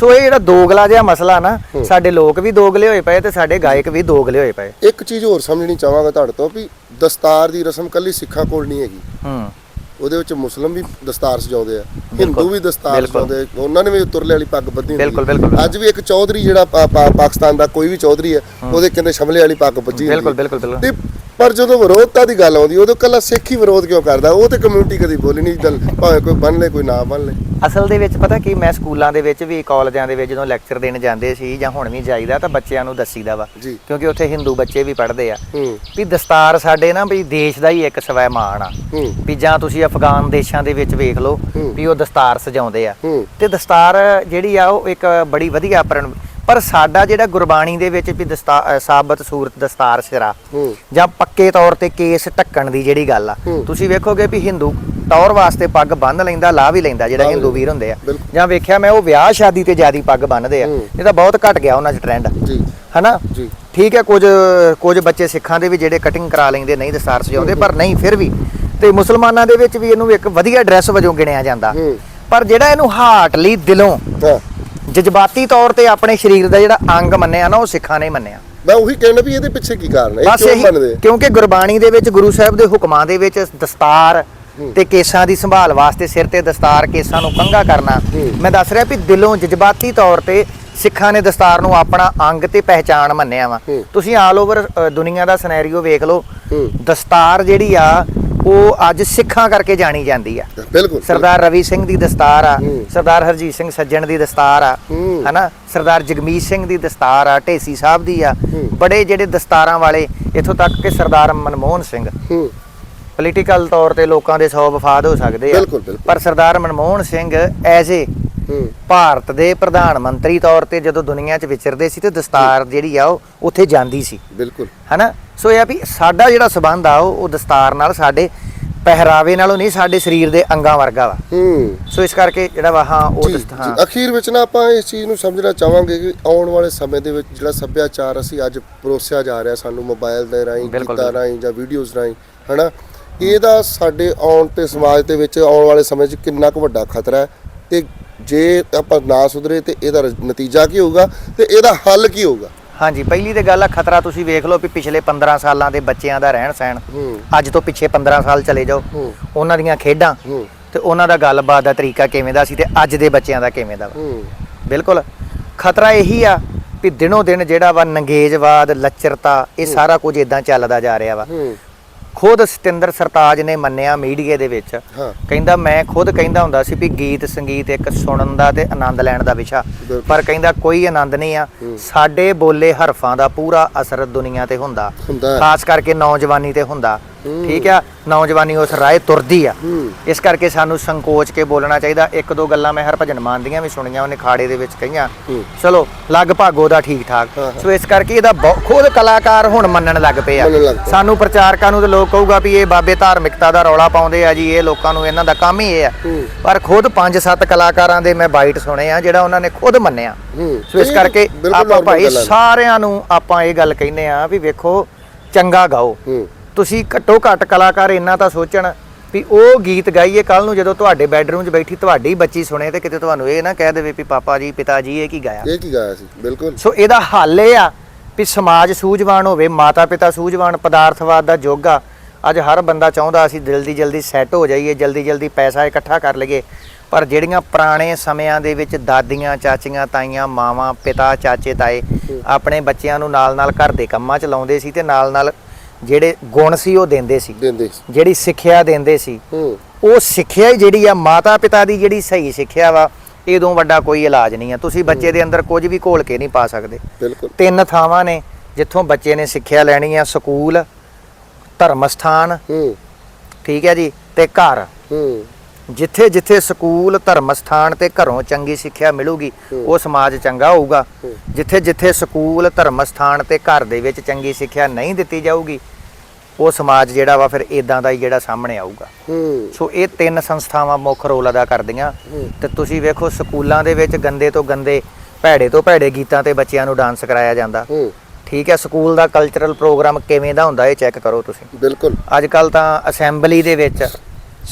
ਸੋ ਇਹ ਜਿਹੜਾ ਦੋਗਲਾ ਜਿਹਾ ਮਸਲਾ ਨਾ ਸਾਡੇ ਲੋਕ ਵੀ ਦੋਗਲੇ ਹੋਏ ਪਏ ਤੇ ਸਾਡੇ ਗਾਇਕ ਵੀ ਦੋਗਲੇ ਹੋਏ ਪਏ ਇੱਕ ਚੀਜ਼ ਹੋਰ ਸਮਝਣੀ ਚਾਹਾਂਗਾ ਤੁਹਾਡੇ ਤੋਂ ਵੀ ਦਸਤਾਰ ਦੀ ਰਸਮ ਕੱਲੀ ਸਿੱਖਾਂ ਕੋਲ ਨਹੀਂ ਹੈਗੀ ਹੂੰ ਉਹਦੇ ਵਿੱਚ ਮੁਸਲਮ ਵੀ ਦਸਤਾਰ ਸਜਾਉਂਦੇ ਆ ਹਿੰਦੂ ਵੀ ਦਸਤਾਰ। ਸਜਾਉਂਦੇ ਉਹਨਾਂ ਨੇ ਵੀ ਤੁਰਲੇ ਵਾਲੀ ਪੱਗ ਬੱਧੀ ਹੁੰਦੀ। ਅੱਜ ਵੀ ਇੱਕ ਚੌਧਰੀ ਜਿਹੜਾ ਪਾਕਿਸਤਾਨ ਦਾ ਕੋਈ ਵੀ ਚੌਧਰੀ ਹੈ ਉਹਦੇ ਕਹਿੰਦੇ ਸ਼ਮਲੇ ਵਾਲੀ ਪੱਗ ਹੈ। ਬਿਲਕੁਲ ਬਿਲਕੁਲ ਤੇ ਪਰ ਜਦੋਂ ਵਿਰੋਧਤਾ ਦੀ ਗੱਲ ਆਉਂਦੀ ਉਦੋਂ ਕੱਲਾ ਸਿੱਖ ਹੀ ਵਿਰੋਧ ਕਿਉਂ ਕਰਦਾ? ਉਹ ਤੇ ਕਮਿਊਨਿਟੀ ਕਦੀ ਬੋਲੀ ਨਹੀਂ ਦਲ ਭਾਵੇਂ ਕੋਈ ਬੰਨ ਲੈ ਕੋਈ ਨਾ ਬੰਨ ਲੈ। ਅਸਲ ਦੇ ਵਿੱਚ ਪਤਾ ਕੀ ਮੈਂ ਸਕੂਲਾਂ ਦੇ ਵਿੱਚ ਵੀ ਕਾਲਜਾਂ ਦੇ ਵਿੱਚ ਜਦੋਂ ਲੈਕਚਰ ਦੇਣ ਜਾਂਦੇ ਸੀ ਜਾਂ ਹੁਣ ਵੀ ਜਾਈਦਾ ਤਾਂ ਬੱਚਿਆਂ ਨੂੰ ਦੱਸੀਦਾ ਵਾ। ਕਿਉਂਕਿ ਉੱਥੇ ਹਿੰਦੂ ਬੱਚੇ ਵੀ ਪੜ੍ਹਦੇ ਆ। ਵੀ ਦਸਤਾਰ ਸਾਡੇ ਨਾ ਵੀ ਦੇਸ਼ ਦਾ ਹੀ ਇੱਕ ਸਵੈਮਾਨ ਆ। ਵੀ ਜਾਂ ਤੁਸੀਂ ਅਫਗਾਨ ਦੇਸ਼ਾਂ ਦੇ ਵਿੱਚ ਵੇਖ ਲਓ। ਵੀ ਉਹ ਦਸਤਾਰ ਸਜਾਉਂਦੇ ਆ। ਤੇ ਦਸਤਾਰ ਜਿਹੜੀ ਆ ਉਹ ਇੱਕ ਬੜੀ ਵਧੀਆ ਪਰ ਸਾਡਾ ਜਿਹੜਾ ਗੁਰਬਾਣੀ ਦੇ ਵਿੱਚ ਵੀ ਦਸਤਾਰ ਸਾਬਤ ਸੂਰਤ ਦਸਤਾਰ ਸਿਰਾ ਜਾਂ ਪੱਕੇ ਤੌਰ ਤੇ ਕੇਸ ਢੱਕਣ ਦੀ ਜਿਹੜੀ ਗੱਲ ਆ। ਤੁਸੀਂ ਵੇਖੋਗੇ ਵੀ ਹਿੰਦੂ ਤੌਰ ਵਾਸਤੇ ਪੱਗ ਬੰਨ ਲੈਂਦਾ ਲਾ ਵੀ ਲੈਂਦਾ ਜਿਹੜਾ ਹਿੰਦੂ ਵੀਰ ਹੁੰਦੇ ਆ। ਜਾਂ ਵੇਖਿਆ ਮੈਂ ਉਹ ਵਿਆਹ ਸ਼ਾਦੀ ਤੇ ਜਿਆਦੀ ਪੱਗ ਬੰਨਦੇ ਆ। ਇਹ ਤਾਂ ਬਹੁਤ ਘਟ ਗਿਆ ਉਹਨਾਂ 'ਚ ਟ੍ਰੈਂਡ ਜੀ। ਹਨਾ? ਜੀ। ਠੀਕ ਹੈ ਕੁਝ ਕੁਝ ਬੱਚੇ ਸਿੱਖਾਂ ਦੇ ਵੀ ਜਿਹੜੇ ਕਟਿੰਗ ਕਰਾ ਲੈਂਦੇ ਨਹੀਂ ਦਸਤਾਰ ਸਜਾਉਂਦੇ ਪਰ ਨਹੀਂ ਫਿਰ ਵੀ। ਤੇ ਮੁਸਲਮਾਨਾਂ ਦੇ ਵਿੱਚ ਵੀ ਇਹਨੂੰ ਇੱਕ ਵਧੀਆ ਡਰੈਸ ਵਜੋਂ ਗਿਣਿਆ ਜਾਂਦਾ। ਪਰ ਜਿਹੜਾ ਇਹਨੂੰ ਹਾਰਟਲੀ ਦਿਲੋਂ ਜਜ਼ਬਾਤੀ ਤੌਰ ਤੇ ਆਪਣੇ ਸਰੀਰ ਦਾ ਜਿਹੜਾ ਅੰਗ ਮੰਨਿਆ ਨਾ ਉਹ ਸਿੱਖਾਂ ਨੇ ਮੰਨਿਆ। ਮੈਂ ਉਹੀ ਕਹਿਣਾ ਵੀ ਇਹਦੇ ਪਿੱਛੇ ਕੀ ਕਾਰਨ ਹੈ? ਬਸ ਕਿਉਂ ਇਹੀ ਬਣਦੇ? ਕਿਉਂਕਿ ਗੁਰਬਾਣੀ ਦੇ ਵਿੱਚ ਗੁਰੂ ਸਾਹਿਬ ਦੇ ਹੁਕਮਾਂ ਦੇ ਵਿੱਚ ਦਸਤਾਰ ਤੇ ਕੇਸਾਂ ਦੀ ਸੰਭਾਲ ਵਾਸਤੇ ਸਿਰ ਤੇ ਦਸਤਾਰ ਕੇਸਾਂ ਨੂੰ ਕੰਘਾ ਕਰਨਾ। ਮੈਂ ਦੱਸ ਰਿਹਾ ਵੀ ਦਿਲੋਂ ਜਜ਼ਬਾਤੀ ਤੌਰ ਤੇ ਸਿੱਖਾਂ ਨੇ ਦਸਤਾਰ ਨੂੰ ਆਪਣਾ ਅੰਗ ਤੇ ਪਹਿਚਾਣ ਮੰਨਿਆ ਵਾ। ਤੁਸੀਂ ਆਲ ਓਵਰ ਦੁਨੀਆ ਦਾ ਸਿਨੈਰੀਓ ਵੇਖ ਲਓ। ਦਸਤਾਰ ਜਿਹੜੀ ਆ ਉਹ ਅੱਜ ਸਿੱਖਾਂ ਕਰਕੇ ਜਾਣੀ ਜਾਂਦੀ ਆ। ਬਿਲਕੁਲ ਸਰਦਾਰ ਰਵੀ ਸਿੰਘ ਦੀ ਦਸਤਾਰ ਆ। ਸਰਦਾਰ ਹਰਜੀਤ ਸਿੰਘ ਸੱਜਣ ਦੀ ਦਸਤਾਰ ਆ। ਹਨਾ? ਸਰਦਾਰ ਜਗਮੀਤ ਸਿੰਘ ਦੀ ਦਸਤਾਰ ਆ ਢੇਸੀ ਸਾਹਿਬ ਦੀ ਆ। ਬੜੇ ਜਿਹੜੇ ਦਸਤਾਰਾਂ ਵਾਲੇ ਇੱਥੋਂ ਤੱਕ ਕਿ ਸਰਦਾਰ ਮਨਮੋਹਨ ਸਿੰਘ। ਪੋਲੀਟੀਕਲ ਤੌਰ ਤੇ ਲੋਕਾਂ ਦੇ 100 ਵਫਾਦ ਹੋ ਸਕਦੇ ਆ। ਪਰ ਸਰਦਾਰ ਮਨਮੋਹਨ ਸਿੰਘ ਐਜ਼ ਏ ਭਾਰਤ ਦੇ ਪ੍ਰਧਾਨ ਮੰਤਰੀ ਤੌਰ ਤੇ ਜਦੋਂ ਦੁਨੀਆ 'ਚ ਵਿਚਰਦੇ ਸੀ ਤੇ ਦਸਤਾਰ ਜਿਹੜੀ ਆ ਉਹ ਉੱਥੇ ਜਾਂਦੀ ਸੀ। ਬਿਲਕੁਲ। ਹਨਾ? ਸੋ ਇਹ ਆ ਵੀ ਸਾਡਾ ਜਿਹੜਾ ਸਬੰਧ ਆ ਉਹ ਦਸਤਾਰ ਨਾਲ ਸਾਡੇ ਪਹਿਰਾਵੇ ਨਾਲੋਂ ਨਹੀਂ ਸਾਡੇ ਸਰੀਰ ਦੇ ਅੰਗਾਂ ਵਰਗਾ ਵਾ। ਹੂੰ। ਸੋ ਇਸ ਕਰਕੇ ਜਿਹੜਾ ਵਾ ਹਾਂ ਉਹ ਜੀ, ਦਸਤ- ਹਾਂ। ਜੀ। ਅਖੀਰ ਵਿੱਚ ਨਾ ਆਪਾਂ ਇਸ ਚੀਜ਼ ਨੂੰ ਸਮਝਣਾ ਚਾਹਾਂਗੇ ਕਿ ਆਉਣ ਵਾਲੇ ਸਮੇਂ ਦੇ ਵਿੱਚ ਜਿਹੜਾ ਸੱਭਿਆਚਾਰ ਅਸੀਂ ਅੱਜ ਪਰੋਸਿਆ ਜਾ ਰਿਹਾ ਸਾਨੂੰ ਮੋਬਾਈਲ ਦੇ ਰਾਹੀਂ ਗੀਤਾਂ ਰਾਹੀਂ ਜਾਂ ਵੀਡੀਓਜ਼ ਰਾਹੀਂ ਹਨਾ? ਇਹਦਾ ਸਾਡੇ ਆਉਣ ਤੇ ਸਮਾਜ ਦੇ ਵਿੱਚ ਆਉਣ ਵਾਲੇ ਸਮੇਂ 'ਚ ਕਿੰਨਾ ਕੁ ਵੱਡਾ ਖਤਰਾ ਹੈ ਤੇ ਜੇ ਆਪਾਂ ਨਾ ਸੁਧਰੇ ਤੇ ਇਹਦਾ ਨਤੀਜਾ ਕੀ ਹੋਊਗਾ ਤੇ ਇਹਦਾ ਹੱਲ ਕੀ ਹੋਊਗਾ? ਹਾਂਜੀ ਪਹਿਲੀ ਤੇ ਗੱਲ ਆ ਖਤਰਾ ਤੁਸੀਂ ਵੇਖ ਲਓ ਵੀ ਪਿਛਲੇ 15 ਸਾਲਾਂ ਦੇ ਬੱਚਿਆਂ ਦਾ ਰਹਿਣ ਸਹਿਣ। ਅੱਜ ਤੋਂ ਪਿੱਛੇ 15 ਸਾਲ ਚਲੇ ਜਾਓ। ਉਹਨਾਂ ਦੀਆਂ ਖੇਡਾਂ ਤੇ ਉਹਨਾਂ ਦਾ ਗੱਲਬਾਤ ਦਾ ਤਰੀਕਾ ਕਿਵੇਂ ਦਾ ਸੀ ਤੇ ਅੱਜ ਦੇ ਬੱਚਿਆਂ ਦਾ ਕਿਵੇਂ ਦਾ ਵਾ? ਬਿਲਕੁਲ। ਖਤਰਾ ਇਹੀ ਆ ਵੀ ਦਿਨੋ ਦਿਨ ਜਿਹੜਾ ਵਾ ਨੰਗੇਜਵਾਦ ਲੱਚਰਤਾ ਇਹ ਸਾਰਾ ਕੁਝ ਇਦਾਂ ਚੱਲਦਾ ਜਾ ਰਿਹਾ ਵਾ। ਖੁਦ ਸਤਿੰਦਰ ਸਰਤਾਜ ਨੇ ਮੰਨਿਆ ਮੀਡੀਆ ਦੇ ਵਿੱਚ। ਕਹਿੰਦਾ ਮੈਂ ਖੁਦ ਕਹਿੰਦਾ ਹੁੰਦਾ ਸੀ ਵੀ ਗੀਤ ਸੰਗੀਤ ਇੱਕ ਸੁਣਨ ਦਾ ਤੇ ਆਨੰਦ ਲੈਣ ਦਾ ਵਿਸ਼ਾ। ਪਰ ਕਹਿੰਦਾ ਕੋਈ ਆਨੰਦ ਨਹੀਂ ਆ। ਸਾਡੇ ਬੋਲੇ ਹਰਫਾਂ ਦਾ ਪੂਰਾ ਅਸਰ ਦੁਨੀਆ ਤੇ ਹੁੰਦਾ। ਖਾਸ ਕਰਕੇ ਨੌਜਵਾਨੀ ਤੇ ਹੁੰਦਾ। ਠੀਕ ਆ? ਨੌਜਵਾਨੀ ਉਸ ਰਾਹ ਤੁਰਦੀ ਆ। ਇਸ ਕਰਕੇ ਸਾਨੂੰ ਸੰਕੋਚ ਕੇ ਬੋਲਣਾ ਚਾਹੀਦਾ। ਇੱਕ ਦੋ ਗੱਲਾਂ ਮੈਂ ਹਰਭਜਨ ਮਾਨ ਦੀਆਂ ਵੀ ਸੁਣੀਆਂ ਉਹਨੇ ਖਾੜੇ ਦੇ ਵਿੱਚ ਕਹੀਆਂ। ਚਲੋ ਲਗਭਗ ਉਹਦਾ ਠੀਕ ਠਾਕ। ਸੋ ਇਸ ਕਰਕੇ ਇਹਦਾ ਖੁਦ ਕਲਾਕਾਰ ਹੁਣ ਮੰਨਣ ਲੱਗ ਪਏ ਆ। ਸਾਨੂੰ ਪ੍ਰਚਾਰਕਾਂ ਨੂੰ ਤੇ ਲੋਕ ਕਹੂਗਾ ਵੀ ਇਹ ਬਾਬੇ ਧਾਰਮਿਕਤਾ ਦਾ ਰੌਲਾ ਪਾਉਂਦੇ ਆ ਜੀ ਇਹ ਲੋਕਾਂ ਨੂੰ ਇਹਨਾਂ ਦਾ ਕੰਮ ਹੀ ਇਹ ਆ। ਪਰ ਖੁਦ 5-7 ਕਲਾਕਾਰਾਂ ਦੇ ਮੈਂ ਬਾਈਟ ਸੁਣੇ ਆ ਜਿਹੜਾ ਉਹਨਾਂ ਨੇ ਖੁਦ ਮੰਨਿਆ। ਸੋ ਇਸ ਕਰਕੇ ਆਪਾਂ ਭਾਈ। ਸਾਰਿਆਂ ਨੂੰ ਆਪਾਂ ਇਹ ਗੱਲ ਕਹਿੰਦੇ ਆ ਵੀ ਵੇਖੋ ਚੰਗਾ ਗਾਓ। ਤੁਸੀਂ ਘੱਟੋ ਘੱਟ ਕਲਾਕਾਰ ਇੰਨਾ ਤਾਂ ਸੋਚਣ ਵੀ ਉਹ ਗੀਤ ਗਾਈਏ ਕੱਲ ਨੂੰ ਜਦੋਂ ਤੁਹਾਡੇ ਬੈੱਡਰੂਮ 'ਚ ਬੈਠੀ ਤੁਹਾਡੀ ਬੱਚੀ ਸੁਣੇ ਤੇ ਕਿਤੇ ਤੁਹਾਨੂੰ ਇਹ ਨਾ ਕਹਿ ਦੇਵੇ ਵੀ ਪਾਪਾ ਜੀ ਪਿਤਾ ਜੀ ਇਹ ਕੀ ਗਾਇਆ? ਇਹ ਕੀ ਗਾਇਆ ਸੀ? ਬਿਲਕੁਲ। ਸੋ ਇਹਦਾ ਹੱਲ ਇਹ ਆ ਵੀ ਸਮਾਜ ਸੂਝਵਾਨ ਹੋਵੇ ਮਾਤਾ ਪਿਤਾ ਸੂਝਵਾਨ ਪਦਾਰਥਵਾਦ ਦਾ ਯੁੱਗ ਆ। ਅੱਜ ਹਰ ਬੰਦਾ ਚਾਹੁੰਦਾ ਅਸੀਂ ਜਲਦੀ ਜਲਦੀ ਸੈੱਟ ਹੋ ਜਾਈਏ ਜਲਦੀ ਜਲਦੀ ਪੈਸਾ ਇਕੱਠਾ ਕਰ ਲਈਏ। ਪਰ ਜਿਹੜੀਆਂ ਪੁਰਾਣੇ ਸਮਿਆਂ ਦੇ ਵਿੱਚ ਦਾਦੀਆਂ ਚਾਚੀਆਂ ਤਾਈਆਂ ਮਾਵਾਂ ਪਿਤਾ ਚਾਚੇ ਤਾਏ ਆਪਣੇ ਬੱਚਿਆਂ ਨੂੰ ਨਾਲ-ਨਾਲ ਘਰ ਦੇ ਕੰਮਾਂ 'ਚ ਲਾਉਂਦੇ ਸੀ ਤੇ ਨਾਲ-ਨਾਲ ਜਿਹੜੇ ਗੁਣ ਸੀ ਉਹ ਦਿੰਦੇ ਸੀ। ਦਿੰਦੇ ਸੀ। ਜਿਹੜੀ ਸਿੱਖਿਆ ਦਿੰਦੇ ਸੀ। ਹੂੰ। ਉਹ ਸਿੱਖਿਆ ਹੀ ਜਿਹੜੀ ਆ ਮਾਤਾ ਪਿਤਾ ਦੀ ਜਿਹੜੀ ਸਹੀ ਸਿੱਖਿਆ ਵਾ ਇਹਦੋਂ ਵੱਡਾ ਕੋਈ ਇਲਾਜ ਨਹੀਂ ਆ। ਤੁਸੀਂ ਬੱਚੇ ਦੇ ਅੰਦਰ ਕੁਝ ਵੀ ਘੋਲ ਕੇ ਨਹੀਂ ਪਾ ਸਕਦੇ। ਬਿਲਕੁਲ। ਤਿੰਨ ਥਾਵਾਂ ਨੇ ਜਿੱਥੋਂ ਬੱਚੇ ਨੇ ਸਿੱਖਿਆ ਲੈਣੀ ਆ ਸਕੂਲ ਧਰਮ ਸਥਾਨ ਹੂੰ। ਠੀਕ ਹੈ ਜੀ ਤੇ ਘਰ। ਹੂੰ। ਜਿੱਥੇ ਜਿੱਥੇ ਸਕੂਲ ਧਰਮ ਸਥਾਨ ਤੇ ਘਰੋਂ ਚੰਗੀ ਸਿੱਖਿਆ ਮਿਲੂਗੀ ਉਹ ਸਮਾਜ ਚੰਗਾ ਹੋਊਗਾ। ਜਿੱਥੇ ਜਿੱਥੇ ਸਕੂਲ ਧਰਮ ਸਥਾਨ ਤੇ ਘਰ ਦੇ ਵਿੱਚ ਚੰਗੀ ਸਿੱਖਿਆ ਨਹੀਂ ਦਿੱਤੀ ਜਾਊਗੀ ਉਹ ਸਮਾਜ ਜਿਹੜਾ ਵਾ ਫਿਰ ਇਦਾਂ ਦਾ ਹੀ ਜਿਹੜਾ ਸਾਹਮਣੇ ਆਊਗਾ। ਸੋ ਇਹ ਤਿੰਨ ਸੰਸਥਾਵਾਂ ਮੁੱਖ ਰੋਲ ਅਦਾ ਕਰਦੀਆਂ। ਤੇ ਤੁਸੀਂ ਵੇਖੋ ਸਕੂਲਾਂ ਦੇ ਵਿੱਚ ਗੰਦੇ ਤੋਂ ਗੰਦੇ ਭੈੜੇ ਤੋਂ ਭੈੜੇ ਗੀਤਾਂ ਤੇ ਬੱਚਿਆਂ ਨੂੰ ਡਾਂਸ ਕਰਾਇਆ ਜਾਂਦਾ। ਠੀਕ ਹੈ ਸਕੂਲ ਦਾ ਕਲਚਰਲ ਪ੍ਰੋਗਰਾਮ ਕਿਵੇਂ ਦਾ ਹੁੰਦਾ ਇਹ ਚੈੱਕ ਕਰੋ ਤੁਸੀਂ। ਬਿਲਕੁਲ। ਅੱਜ ਕੱਲ ਤਾਂ ਅਸੈਂਬਲੀ ਦੇ ਵਿੱਚ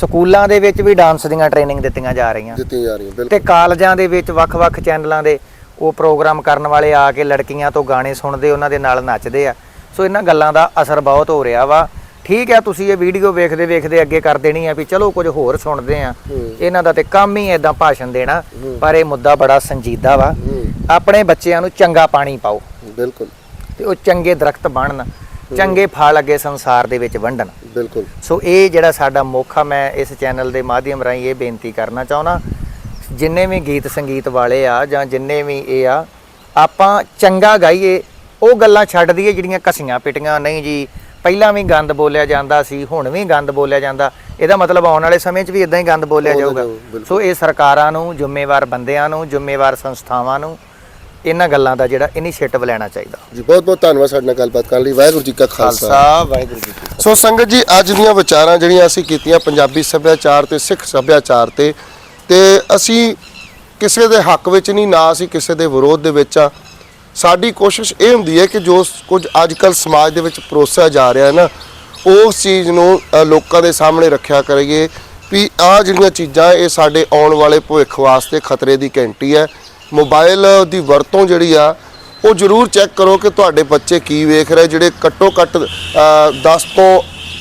ਸਕੂਲਾਂ ਦੇ ਵਿੱਚ ਵੀ ਡਾਂਸ ਦੀਆਂ ਟ੍ਰੇਨਿੰਗ ਦਿੱਤੀਆਂ ਜਾ ਰਹੀਆਂ। ਦਿੱਤੀਆਂ ਜਾ ਰਹੀਆਂ ਤੇ ਕਾਲਜਾਂ ਦੇ ਵਿੱਚ ਵੱਖ-ਵੱਖ ਚੈਨਲਾਂ ਦੇ ਉਹ ਪ੍ਰੋਗਰਾਮ ਕਰਨ ਵਾਲੇ ਆ ਕੇ ਲੜਕੀਆਂ ਤੋਂ ਗਾਣੇ ਸੁਣਦੇ ਉਹਨਾਂ ਦੇ ਨਾਲ ਨੱਚਦੇ ਆ। ਸੋ ਇਹਨਾਂ ਗੱਲਾਂ ਦਾ ਅਸਰ ਬਹੁਤ ਹੋ ਰਿਹਾ ਵਾ। ਠੀਕ ਹੈ ਤੁਸੀਂ ਇਹ ਵੀਡੀਓ ਵੇਖਦੇ ਵੇਖਦੇ ਅੱਗੇ ਕਰ ਦੇਣੀ ਆ ਵੀ ਚਲੋ ਕੁਝ ਹੋਰ ਸੁਣਦੇ ਆ। ਇਹਨਾਂ ਦਾ ਤੇ ਕੰਮ ਹੀ ਇਦਾਂ ਭਾਸ਼ਣ ਦੇਣਾ ਪਰ ਇਹ ਮੁੱਦਾ ਬੜਾ ਸੰਜੀਦਾ ਵਾ। ਆਪਣੇ ਬੱਚਿਆਂ ਨੂੰ ਚੰਗਾ ਪਾਣੀ ਪਾਓ। ਬਿਲਕੁਲ। ਤੇ ਉਹ ਚੰਗੇ ਦਰਖਤ ਬਣਨ। ਚੰਗੇ ਫਲ ਅੱਗੇ ਸੰਸਾਰ ਦੇ ਵਿੱਚ ਵੰਡਣ। ਬਿਲਕੁਲ। ਸੋ ਇਹ ਜਿਹੜਾ ਸਾਡਾ ਮੌਕਾ ਮੈਂ ਇਸ ਚੈਨਲ ਦੇ ਮਾਧਿਅਮ ਰਾਹੀਂ ਇਹ ਬੇਨਤੀ ਕਰਨਾ ਚਾਹੁੰਦਾ ਜਿੰਨੇ ਵੀ ਗੀਤ ਸੰਗੀਤ ਵਾਲੇ ਆ ਜਾਂ ਜਿੰਨੇ ਵੀ ਇਹ ਆ ਆਪਾਂ ਚੰਗਾ ਗਾਈਏ ਉਹ ਗੱਲਾਂ ਛੱਡ ਦਈਏ ਜਿਹੜੀਆਂ ਘਸੀਆਂ ਪਿਟੀਆਂ। ਨਹੀਂ ਜੀ ਪਹਿਲਾਂ ਵੀ ਗੰਦ ਬੋਲਿਆ ਜਾਂਦਾ ਸੀ ਹੁਣ ਵੀ ਗੰਦ ਬੋਲਿਆ ਜਾਂਦਾ। ਇਹਦਾ ਮਤਲਬ ਆਉਣ ਵਾਲੇ ਸਮੇਂ 'ਚ ਵੀ ਇਦਾਂ ਹੀ ਗੰਦ ਬੋਲਿਆ ਜਾਊਗਾ। ਸੋ ਇਹ ਸਰਕਾਰਾਂ ਨੂੰ ਜ਼ਿੰਮੇਵਾਰ ਬੰਦਿਆਂ ਨੂੰ ਜ਼ਿੰਮੇਵਾਰ ਸੰਸਥਾਵਾਂ ਨੂੰ ਇਹਨਾਂ ਗੱਲਾਂ ਦਾ ਜਿਹੜਾ ਇਨੀਸ਼ੀਏਟਿਵ ਲੈਣਾ ਚਾਹੀਦਾ। ਜੀ ਬਹੁਤ ਬਹੁਤ ਧੰਨਵਾਦ ਸਾਡੇ ਨਾਲ ਗੱਲਬਾਤ ਕਰਨ ਲਈ। ਵਾਹਿਗੁਰੂ ਜੀ ਕਾ ਖਾਲਸਾ। ਖਾਲਸਾ ਵਾਹਿਗੁਰੂ ਜੀ ਕੀ ਸੋ ਸੰਗਤ ਜੀ ਅੱਜ ਦੀਆਂ ਵਿਚਾਰਾਂ ਜਿਹੜੀਆਂ ਅਸੀਂ ਕੀਤੀਆਂ ਪੰਜਾਬੀ ਸੱਭਿਆਚਾਰ ਤੇ ਸਿੱਖ ਸੱਭਿਆਚਾਰ ਤੇ ਤੇ ਅਸੀਂ ਕਿਸੇ ਦੇ ਹੱਕ ਵਿੱਚ ਨਹੀਂ ਨਾ ਅਸੀਂ ਕਿਸੇ ਦੇ ਵਿਰੋਧ ਦੇ ਵਿੱਚ ਆ ਸਾਡੀ ਕੋਸ਼ਿਸ਼ ਇਹ ਹੁੰਦੀ ਹੈ ਕਿ ਜੋ ਕੁਝ ਅੱਜਕੱਲ ਸਮਾਜ ਦੇ ਵਿੱਚ ਪਰੋਸਿਆ ਜਾ ਰਿਹਾ ਹੈ ਨਾ ਉਸ ਚੀਜ਼ ਨੂੰ ਲੋਕਾਂ ਦੇ ਸਾਹਮਣੇ ਰੱਖਿਆ ਕਰੀਏ ਵੀ ਆ ਜਿਹੜੀਆਂ ਚੀਜ਼ਾਂ ਇਹ ਸਾਡੇ ਆਉਣ ਵਾਲੇ ਭਵਿੱਖ ਵਾਸਤੇ ਖਤਰੇ ਦੀ ਘੰਟੀ ਹੈ। ਮੋਬਾਈਲ ਦੀ ਵਰਤੋਂ ਜਿਹੜੀ ਆ ਉਹ ਜ਼ਰੂਰ ਚੈੱਕ ਕਰੋ ਕਿ ਤੁਹਾਡੇ ਬੱਚੇ ਕੀ ਵੇਖ ਰਹੇ ਜਿਹੜੇ ਘੱਟੋ ਘੱਟ ਅ, 10 ਤੋਂ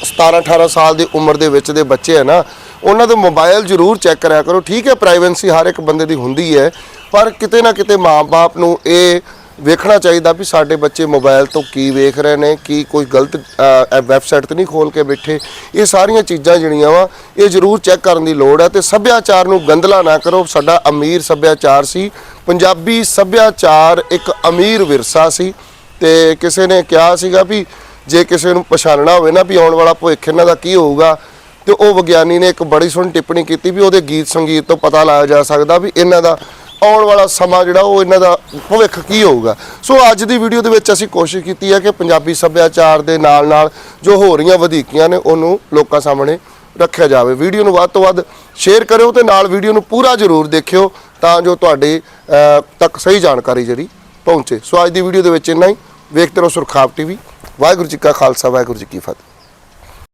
17 18 ਸਾਲ ਦੀ ਉਮਰ ਦੇ ਵਿੱਚ ਦੇ ਬੱਚੇ ਹੈ ਨਾ ਉਹਨਾਂ ਦੇ ਮੋਬਾਈਲ ਜ਼ਰੂਰ ਚੈੱਕ ਕਰਿਆ ਕਰੋ। ਠੀਕ ਹੈ ਪ੍ਰਾਈਵੇਸੀ ਹਰ ਇੱਕ ਬੰਦੇ ਦੀ ਹੁੰਦੀ ਹੈ ਪਰ ਕਿਤੇ ਨਾ ਕਿਤੇ ਮਾਪੇ ਨੂੰ ਇਹ ਵੇਖਣਾ ਚਾਹੀਦਾ ਵੀ ਸਾਡੇ ਬੱਚੇ ਮੋਬਾਈਲ ਤੋਂ ਕੀ ਵੇਖ ਰਹੇ ਨੇ, ਕੀ ਕੋਈ ਗਲਤ ਵੈਬਸਾਈਟ ਤੇ ਨਹੀਂ ਖੋਲ ਕੇ ਬੈਠੇ। ਇਹ ਸਾਰੀਆਂ ਚੀਜ਼ਾਂ ਜਿਹੜੀਆਂ ਵਾ, ਇਹ ਜ਼ਰੂਰ ਚੈੱਕ ਕਰਨ ਦੀ ਲੋੜ ਹੈ ਤੇ ਸੱਭਿਆਚਾਰ ਨੂੰ ਗੰਦਲਾ ਨਾ ਕਰੋ। ਸਾਡਾ ਅਮੀਰ ਸੱਭਿਆਚਾਰ ਸੀ। ਪੰਜਾਬੀ ਸੱਭਿਆਚਾਰ ਇੱਕ ਅਮੀਰ ਵਿਰਸਾ ਸੀ ਤੇ ਕਿਸੇ ਨੇ ਕਿਹਾ ਸੀਗਾ ਵੀ ਜੇ ਕਿਸੇ ਨੂੰ ਪਛਾਣਨਾ ਹੋਵੇ ਨਾ ਵੀ ਆਉਣ ਵਾਲਾ ਭਵਿੱਖ ਇਹਨਾਂ ਦਾ ਕੀ ਹੋਊਗਾ, ਤੇ ਉਹ ਵਿਗਿਆਨੀ ਨੇ ਇੱਕ ਬੜੀ ਸੋਹਣੀ ਟਿੱਪਣੀ ਕੀਤੀ ਵੀ ਉਹਦੇ ਗੀਤ ਸੰਗੀਤ ਤੋਂ ਪਤਾ ਲਾਇਆ ਜਾ ਸਕਦਾ ਵੀ ਇਹਨਾਂ ਦਾ ਆਉਣ ਵਾਲਾ ਸਮਾਂ ਜਿਹੜਾ ਉਹ ਇਹਨਾਂ ਦਾ ਭਵਿੱਖ ਕੀ ਹੋਊਗਾ? ਸੋ ਅੱਜ ਦੀ ਵੀਡੀਓ ਦੇ ਵਿੱਚ ਅਸੀਂ ਕੋਸ਼ਿਸ਼ ਕੀਤੀ ਹੈ ਕਿ ਪੰਜਾਬੀ ਸੱਭਿਆਚਾਰ ਦੇ ਨਾਲ ਨਾਲ ਜੋ ਹੋ ਰਹੀਆਂ ਵਧੀਕੀਆਂ ਨੇ, ਉਹਨੂੰ ਲੋਕਾਂ ਸਾਹਮਣੇ ਰੱਖਿਆ ਜਾਵੇ। ਵੀਡੀਓ ਨੂੰ ਵੱਧ ਤੋਂ ਵੱਧ ਸ਼ੇਅਰ ਕਰਿਓ ਤੇ ਨਾਲ ਵੀਡੀਓ ਨੂੰ ਪੂਰਾ ਜ਼ਰੂਰ ਦੇਖਿਓ ਤਾਂ ਜੋ ਤੁਹਾਡੇ ਤੱਕ ਸਹੀ ਜਾਣਕਾਰੀ ਜਿਹੜੀ ਪਹੁੰਚੇ। ਸੋ ਅੱਜ ਦੀ ਵੀਡੀਓ ਦੇ ਵਿੱਚ ਇੰਨਾ ਹੀ। ਵੇਖਦੇ ਰਹੋ ਸੁਰਖਾਬ ਟੀਵੀ। ਵਾਹਿਗੁਰੂ ਜੀ ਕਾ ਖਾਲਸਾ, ਵਾਹਿਗੁਰੂ ਜੀ ਕੀ ਫਤਿਹ।